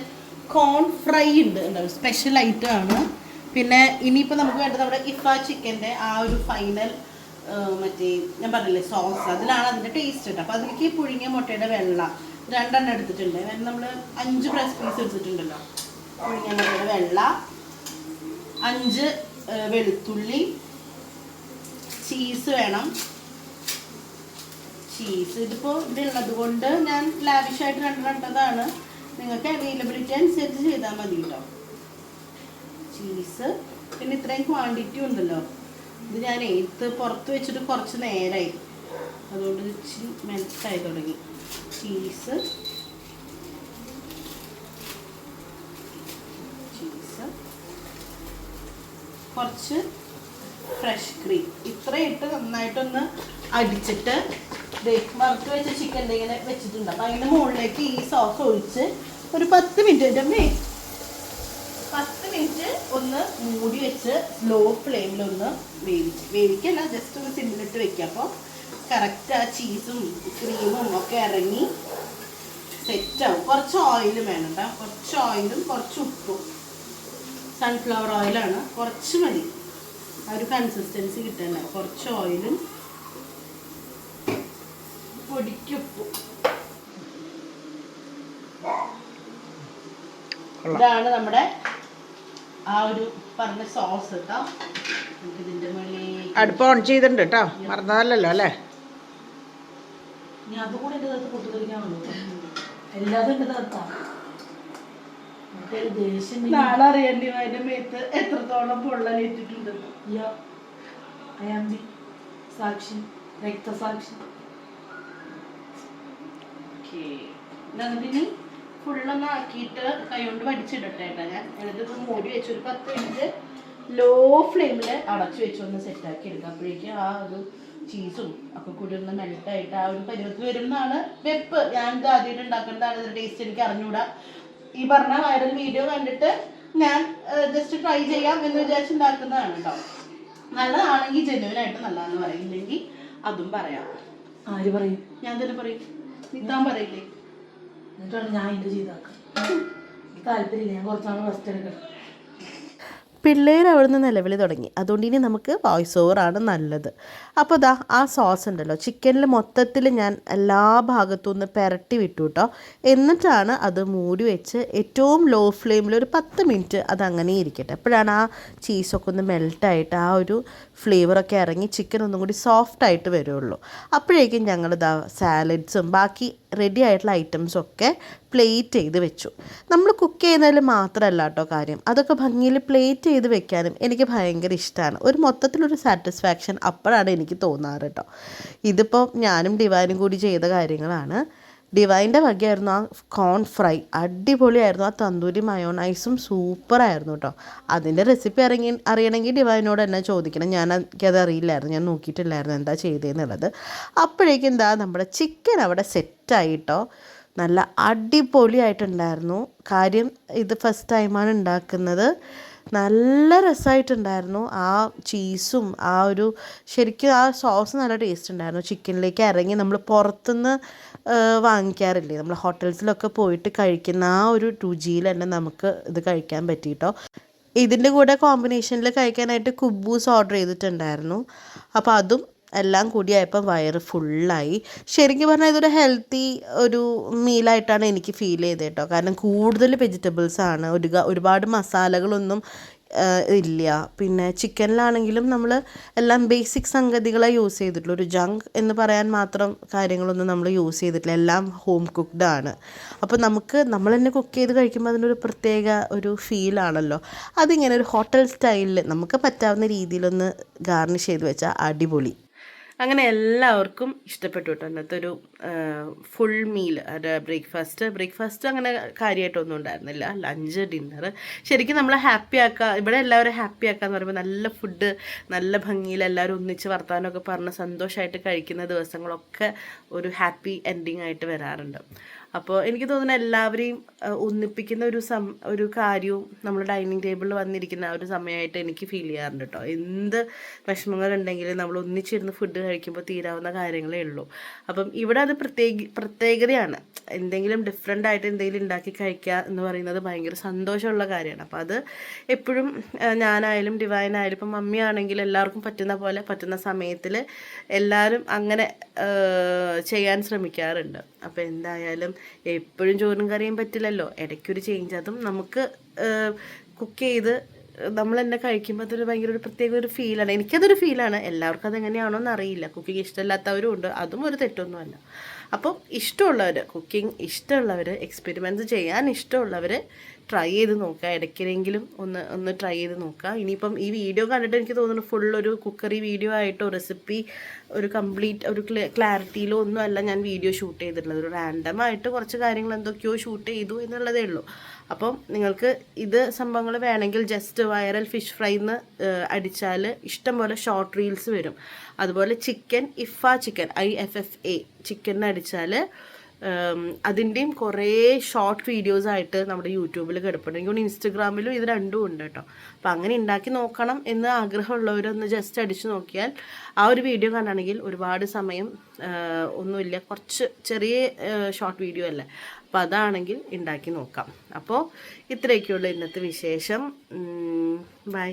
കോൺ ഫ്രൈ ഉണ്ട് ഉണ്ടാവും സ്പെഷ്യൽ ഐറ്റം ആണ്. പിന്നെ ഇനിയിപ്പോൾ നമുക്ക് വേണ്ടത് നമ്മുടെ ഇഫ ചിക്കന്റെ ആ ഒരു ഫൈനൽ മറ്റേ ഞാൻ പറഞ്ഞില്ലേ സോസ് അതിലാണ് അതിന്റെ ടേസ്റ്റ് കേട്ടോ. അപ്പോൾ അതിലേക്ക് പുഴുങ്ങിയ മുട്ടയുടെ വെള്ള രണ്ടെണ്ണം എടുത്തിട്ടുണ്ട്. നമ്മൾ അഞ്ച് പ്രസ് പീസ് എടുത്തിട്ടുണ്ടല്ലോ. പുഴുങ്ങിയ മുട്ടയുടെ വെള്ള അഞ്ച് വെളുത്തുള്ളി. ചീസ് വേണം. ചീസ് ഇതിപ്പോൾ ഇതുള്ളത് കൊണ്ട് ഞാൻ ലാവിഷായിട്ട് രണ്ടിട്ടതാണ് നിങ്ങൾക്ക് അവൈലബിലിറ്റി അനുസരിച്ച് ചെയ്താൽ മതി കേട്ടോ ചീസ് പിന്നെ ഇത്രയും ക്വാണ്ടിറ്റി ഉണ്ടല്ലോ. ഇത് ഞാൻ ഇത് പുറത്ത് വെച്ചിട്ട് കുറച്ച് നേരമായി അതുകൊണ്ട് ഇച്ചിരി മെൽറ്റായി തുടങ്ങി. ചീസ് കുറച്ച് ഫ്രഷ് ക്രീം ഇത്രയും ഇട്ട് നന്നായിട്ടൊന്ന് അടിച്ചിട്ട് വറുത്ത് വെച്ച ചിക്കൻ ഇങ്ങനെ വെച്ചിട്ടുണ്ട്. അപ്പം അതിന്റെ മുകളിലേക്ക് ഈ സോസ് ഒഴിച്ച് ഒരു പത്ത് മിനിറ്റ് അമ്മേ. പത്ത് മിനിറ്റ് ഒന്ന് മൂടി വെച്ച് ലോ ഫ്ലെയിമിൽ ഒന്ന് വേവിച്ച്. വേവിക്കല്ല ജസ്റ്റ് ഒന്ന് സിമ്പിളിട്ട് വെക്കുക അപ്പോൾ കറക്റ്റ് ആ ചീസും ക്രീമും ഒക്കെ ഇറങ്ങി സെറ്റാവും കുറച്ച് ഓയിലും വേണം കേട്ടോ കുറച്ച് ഓയിലും കുറച്ച് ഉപ്പും. സൺഫ്ലവർ ഓയിലാണ് കുറച്ച് മതി. ആ ഒരു കൺസിസ്റ്റൻസി കിട്ടാൻ കുറച്ച് ഓയിലും പൊടിക്കുപ്പും ഇതാണ് നമ്മുടെ ആ ഒരു പറഞ്ഞ സോസ് കേട്ടോ നമുക്ക് ഇതിന്റെ മുകളിൽ അടുപ്പ് ഓൺ ചെയ്തിട്ടുണ്ട് കേട്ടോ മറന്നതല്ലല്ലോ അല്ലേ? ഇനി അതുകൂടെ എന്റെ തകത്ത് വന്നു. എല്ലാതും എന്റെ ദേഷ്യം വരും. നാളെ അറിയേണ്ടി അതിന്റെ മേത്ത് എത്രത്തോളം പൊള്ളലേറ്റിട്ടുണ്ട് യാ, I am സാക്ഷി രക്തസാക്ഷി എന്നിട്ടിനി ഫുള്ളൊന്ന് ആക്കിയിട്ട് കൈകൊണ്ട് വടിച്ചിടട്ടെ ഞാൻ. എന്നിട്ട് ഇത് മൂടി വെച്ച് ഒരു പത്ത് മിനിറ്റ് ലോ ഫ്ലെയിമിൽ അടച്ചു വെച്ച് ഒന്ന് സെറ്റാക്കി എടുക്കാം. അപ്പോഴേക്കും ആ ഒരു ചീസും ഒക്കെ കൂടി ഒന്ന് മെൽട്ടായിട്ട് ആ ഒരു പരുവത്തിൽ വരുന്നതാണ് വെപ്പ്. ഞാൻ ഇത് ആദ്യമായിട്ട് ഉണ്ടാക്കുന്നതാണ്. ഇതിന്റെ ടേസ്റ്റ് എനിക്ക് അറിഞ്ഞൂടാ. ഈ പറഞ്ഞ വൈറൽ വീഡിയോ കണ്ടിട്ട് ഞാൻ ജസ്റ്റ് ട്രൈ ചെയ്യാം എന്ന് വിചാരിച്ചുണ്ടാക്കുന്നതാണ് കേട്ടോ നല്ലതാണെങ്കിൽ ആയിട്ട് നല്ലതെന്ന് പറയും. ഇല്ലെങ്കിൽ അതും പറയാം. ആര് പറയും? ഞാൻ തന്നെ പറയും. നിത്താൻ പറയില്ലേ? എന്നിട്ടാണ് ഞാൻ ഇത് ചെയ്താക്കാം താല്പര്യമില്ല. ഞാൻ കുറച്ചാണ് റെസ്റ്റ് എടുക്കണം പിള്ളേർ അവിടുന്ന് നിലവിളി തുടങ്ങി. അതുകൊണ്ട് ഇനി നമുക്ക് വോയിസ് ഓവറാണ് നല്ലത്. അപ്പോൾ ദാ ആ സോസ് ഉണ്ടല്ലോ. ചിക്കനിൽ മൊത്തത്തിൽ ഞാൻ എല്ലാ ഭാഗത്തു നിന്ന് പെരട്ടി വിട്ടു കേട്ടോ എന്നിട്ടാണ് അത് മൂടി വെച്ച് ഏറ്റവും ലോ ഫ്ലെയിമിൽ ഒരു പത്ത് മിനിറ്റ് അത് അങ്ങനെ ഇരിക്കട്ടെ അപ്പോഴാണ് ആ ചീസൊക്കെ ഒന്ന് മെൽട്ടായിട്ട് ആ ഒരു ഫ്ലേവറൊക്കെ ഇറങ്ങി ചിക്കൻ ഒന്നും കൂടി സോഫ്റ്റ് ആയിട്ട് വരുള്ളൂ. അപ്പോഴേക്കും ഞങ്ങൾ ഇതാ സാലഡ്സും ബാക്കി റെഡി ആയിട്ടുള്ള ഐറ്റംസും ഒക്കെ പ്ലേറ്റ് ചെയ്ത് വെച്ചു. നമ്മൾ കുക്ക് ചെയ്യുന്നതിൽ മാത്രമല്ല കേട്ടോ കാര്യം. അതൊക്കെ ഭംഗിയിൽ പ്ലേറ്റ് ചെയ്ത് വെക്കാനും എനിക്ക് ഭയങ്കര ഇഷ്ടമാണ് ഒരു മൊത്തത്തിലൊരു സാറ്റിസ്ഫാക്ഷൻ അപ്പോഴാണ് എനിക്ക് തോന്നാറ് കേട്ടോ. ഇതിപ്പോൾ ഞാനും ഡിവാനും കൂടി ചെയ്ത കാര്യങ്ങളാണ്. ഡിവൈന്റെ വകയായിരുന്നു ആ കോൺ ഫ്രൈ അടിപൊളിയായിരുന്നു. ആ തന്തൂരി മയോണൈസും സൂപ്പറായിരുന്നു കേട്ടോ അതിന്റെ റെസിപ്പി അറിയി അറിയണമെങ്കിൽ ഡിവൈനോട് എന്നെ ചോദിക്കണം. ഞാൻ എനിക്കത് അറിയില്ലായിരുന്നു. ഞാൻ നോക്കിയിട്ടില്ലായിരുന്നു എന്താ ചെയ്തതെന്നുള്ളത് അപ്പോഴേക്കും എന്താ നമ്മുടെ ചിക്കൻ അവിടെ സെറ്റായിട്ടോ നല്ല അടിപൊളിയായിട്ടുണ്ടായിരുന്നു. കാര്യം ഇത് ഫസ്റ്റ് ടൈമാണ് ഉണ്ടാക്കുന്നത്. നല്ല രസമായിട്ടുണ്ടായിരുന്നു ആ ചീസും ആ ഒരു ശരിക്കും ആ സോസ് നല്ല ടേസ്റ്റ് ഉണ്ടായിരുന്നു. ചിക്കനിലേക്ക് ഇറങ്ങി നമ്മൾ പുറത്തുനിന്ന് വാങ്ങിക്കാറില്ലേ? നമ്മൾ ഹോട്ടൽസിലൊക്കെ പോയിട്ട് കഴിക്കുന്ന ആ ഒരു രുചിയിൽ തന്നെ നമുക്ക് ഇത് കഴിക്കാൻ പറ്റിയിട്ടോ ഇതിന്റെ കൂടെ കോമ്പിനേഷനിൽ കഴിക്കാനായിട്ട് കുബൂസ് ഓർഡർ ചെയ്തിട്ടുണ്ടായിരുന്നു. അപ്പോൾ അതും എല്ലാം കൂടിയായപ്പോൾ വയറ് ഫുള്ളായി ശരിക്കും പറഞ്ഞാൽ ഇതൊരു ഹെൽത്തി ഒരു മീലായിട്ടാണ് എനിക്ക് ഫീൽ ചെയ്തത് കേട്ടോ കാരണം കൂടുതൽ വെജിറ്റബിൾസ് ആണ്. ഒരു ഒരുപാട് മസാലകളൊന്നും ഇല്ല. പിന്നെ ചിക്കനിലാണെങ്കിലും നമ്മൾ എല്ലാം ബേസിക് സംഗതികളെ യൂസ് ചെയ്തിട്ടുള്ളൂ. ഒരു ജങ്ക് എന്ന് പറയാൻ മാത്രം കാര്യങ്ങളൊന്നും നമ്മൾ യൂസ് ചെയ്തിട്ടില്ല. എല്ലാം ഹോം കുക്ക്ഡ് ആണ്. അപ്പോൾ നമുക്ക് നമ്മൾ തന്നെ കുക്ക് ചെയ്ത് കഴിക്കുമ്പോൾ അതിനൊരു പ്രത്യേക ഒരു ഫീലാണല്ലോ അതിങ്ങനെ ഒരു ഹോട്ടൽ സ്റ്റൈലിൽ നമുക്ക് പറ്റാവുന്ന രീതിയിലൊന്ന് ഗാർണിഷ് ചെയ്ത് വെച്ചാൽ അടിപൊളി. അങ്ങനെ എല്ലാവർക്കും ഇഷ്ടപ്പെട്ടു കേട്ടോ ഇന്നത്തെ ഒരു ഫുൾ മീൽ അത് ബ്രേക്ക്ഫാസ്റ്റ് ബ്രേക്ക്ഫാസ്റ്റ് അങ്ങനെ കാര്യമായിട്ടൊന്നും ഉണ്ടായിരുന്നില്ല. ലഞ്ച് ഡിന്നർ ശരിക്കും നമ്മളെ ഹാപ്പി ആക്കുക ഇവിടെ എല്ലാവരും ഹാപ്പി ആക്കുക എന്ന് പറയുമ്പോൾ നല്ല ഫുഡ് നല്ല ഭംഗിയിൽ എല്ലാവരും ഒന്നിച്ച് വർത്താനമൊക്കെ പറഞ്ഞ് സന്തോഷമായിട്ട് കഴിക്കുന്ന ദിവസങ്ങളൊക്കെ ഒരു ഹാപ്പി എൻഡിങ് ആയിട്ട് വരാറുണ്ട്. അപ്പോൾ എനിക്ക് തോന്നുന്നു എല്ലാവരെയും ഒന്നിപ്പിക്കുന്ന ഒരു സം ഒരു കാര്യവും നമ്മൾ ഡൈനിങ് ടേബിളിൽ വന്നിരിക്കുന്ന ഒരു സമയമായിട്ട് എനിക്ക് ഫീൽ ചെയ്യാറുണ്ട് കേട്ടോ എന്ത് വിഷമങ്ങളുണ്ടെങ്കിലും നമ്മൾ ഒന്നിച്ചിരുന്ന് ഫുഡ് കഴിക്കുമ്പോൾ തീരാവുന്ന കാര്യങ്ങളേ ഉള്ളൂ. അപ്പം ഇവിടെ അത് പ്രത്യേക പ്രത്യേകതയാണ്. എന്തെങ്കിലും ഡിഫറെന്റ് ആയിട്ട് എന്തെങ്കിലും ഉണ്ടാക്കി കഴിക്കുക എന്ന് പറയുന്നത് ഭയങ്കര സന്തോഷമുള്ള കാര്യമാണ്. അപ്പോൾ അത് എപ്പോഴും ഞാനായാലും ഡിവൈൻ ആയാലും ഇപ്പം മമ്മി ആണെങ്കിലും എല്ലാവർക്കും പറ്റുന്ന പോലെ പറ്റുന്ന സമയത്തിൽ എല്ലാവരും അങ്ങനെ ചെയ്യാൻ ശ്രമിക്കാറുണ്ട്. അപ്പോൾ എന്തായാലും എപ്പോഴും ചോറും കറിയും പറ്റില്ലല്ലോ. ഇടയ്ക്കൊരു ചേഞ്ച് അതും നമുക്ക് കുക്ക് ചെയ്ത് നമ്മൾ തന്നെ കഴിക്കുമ്പോൾ അതൊരു ഭയങ്കര ഒരു പ്രത്യേക ഒരു ഫീലാണ് എനിക്കതൊരു ഫീലാണ് എല്ലാവർക്കും അതെങ്ങനെയാണോ എന്ന് അറിയില്ല. കുക്കിംഗ് ഇഷ്ടമില്ലാത്തവരും ഉണ്ട്. അതും ഒരു തെറ്റൊന്നുമല്ല. അപ്പോൾ ഇഷ്ടമുള്ളവർ കുക്കിംഗ് ഇഷ്ടമുള്ളവർ എക്സ്പെരിമെന്റ് ചെയ്യാൻ ഇഷ്ടമുള്ളവർ ട്രൈ ചെയ്ത് നോക്കുക. ഇടയ്ക്കിലെങ്കിലും ഒന്ന് ഒന്ന് ട്രൈ ചെയ്ത് നോക്കുക. ഇനിയിപ്പം ഈ വീഡിയോ കണ്ടിട്ട് എനിക്ക് തോന്നുന്നു ഫുൾ ഒരു കുക്കറി വീഡിയോ ആയിട്ടോ റെസിപ്പി ഒരു കംപ്ലീറ്റ് ഒരു ക്ലാരിറ്റിയിലോ ഒന്നും അല്ല ഞാൻ വീഡിയോ ഷൂട്ട് ചെയ്തിട്ടുള്ളത്. ഒരു റാൻഡമായിട്ട് കുറച്ച് കാര്യങ്ങൾ എന്തൊക്കെയോ ഷൂട്ട് ചെയ്തു എന്നുള്ളതേ ഉള്ളൂ. അപ്പം നിങ്ങൾക്ക് ഇത് സംഭവങ്ങൾ വേണമെങ്കിൽ ജസ്റ്റ് വൈറൽ ഫിഷ് ഫ്രൈ എന്ന് അടിച്ചാൽ ഇഷ്ടംപോലെ ഷോർട്ട് റീൽസ് വരും. അതുപോലെ chicken ഇഫ chicken I F F A chicken അടിച്ചാൽ അതിന്റെയും കുറേ ഷോർട്ട് വീഡിയോസ് ആയിട്ട് നമ്മുടെ യൂട്യൂബിൽ കിടപ്പുണ്ട്. എനിക്ക് ഇൻസ്റ്റഗ്രാമിലും ഇത് രണ്ടും ഉണ്ട് കേട്ടോ. അപ്പോൾ അങ്ങനെ ഉണ്ടാക്കി നോക്കണം എന്ന് ആഗ്രഹമുള്ളവരൊന്ന് ജസ്റ്റ് അടിച്ചു നോക്കിയാൽ ആ ഒരു വീഡിയോ കാണുകയാണെങ്കിൽ ഒരുപാട് സമയം ഒന്നുമില്ല. കുറച്ച് ചെറിയ ഷോർട്ട് വീഡിയോ അല്ലേ. അപ്പോൾ അതാണെങ്കിൽ ഉണ്ടാക്കി നോക്കാം. അപ്പോൾ ഇത്രയൊക്കെയുള്ള ഇന്നത്തെ വിശേഷം. ബൈ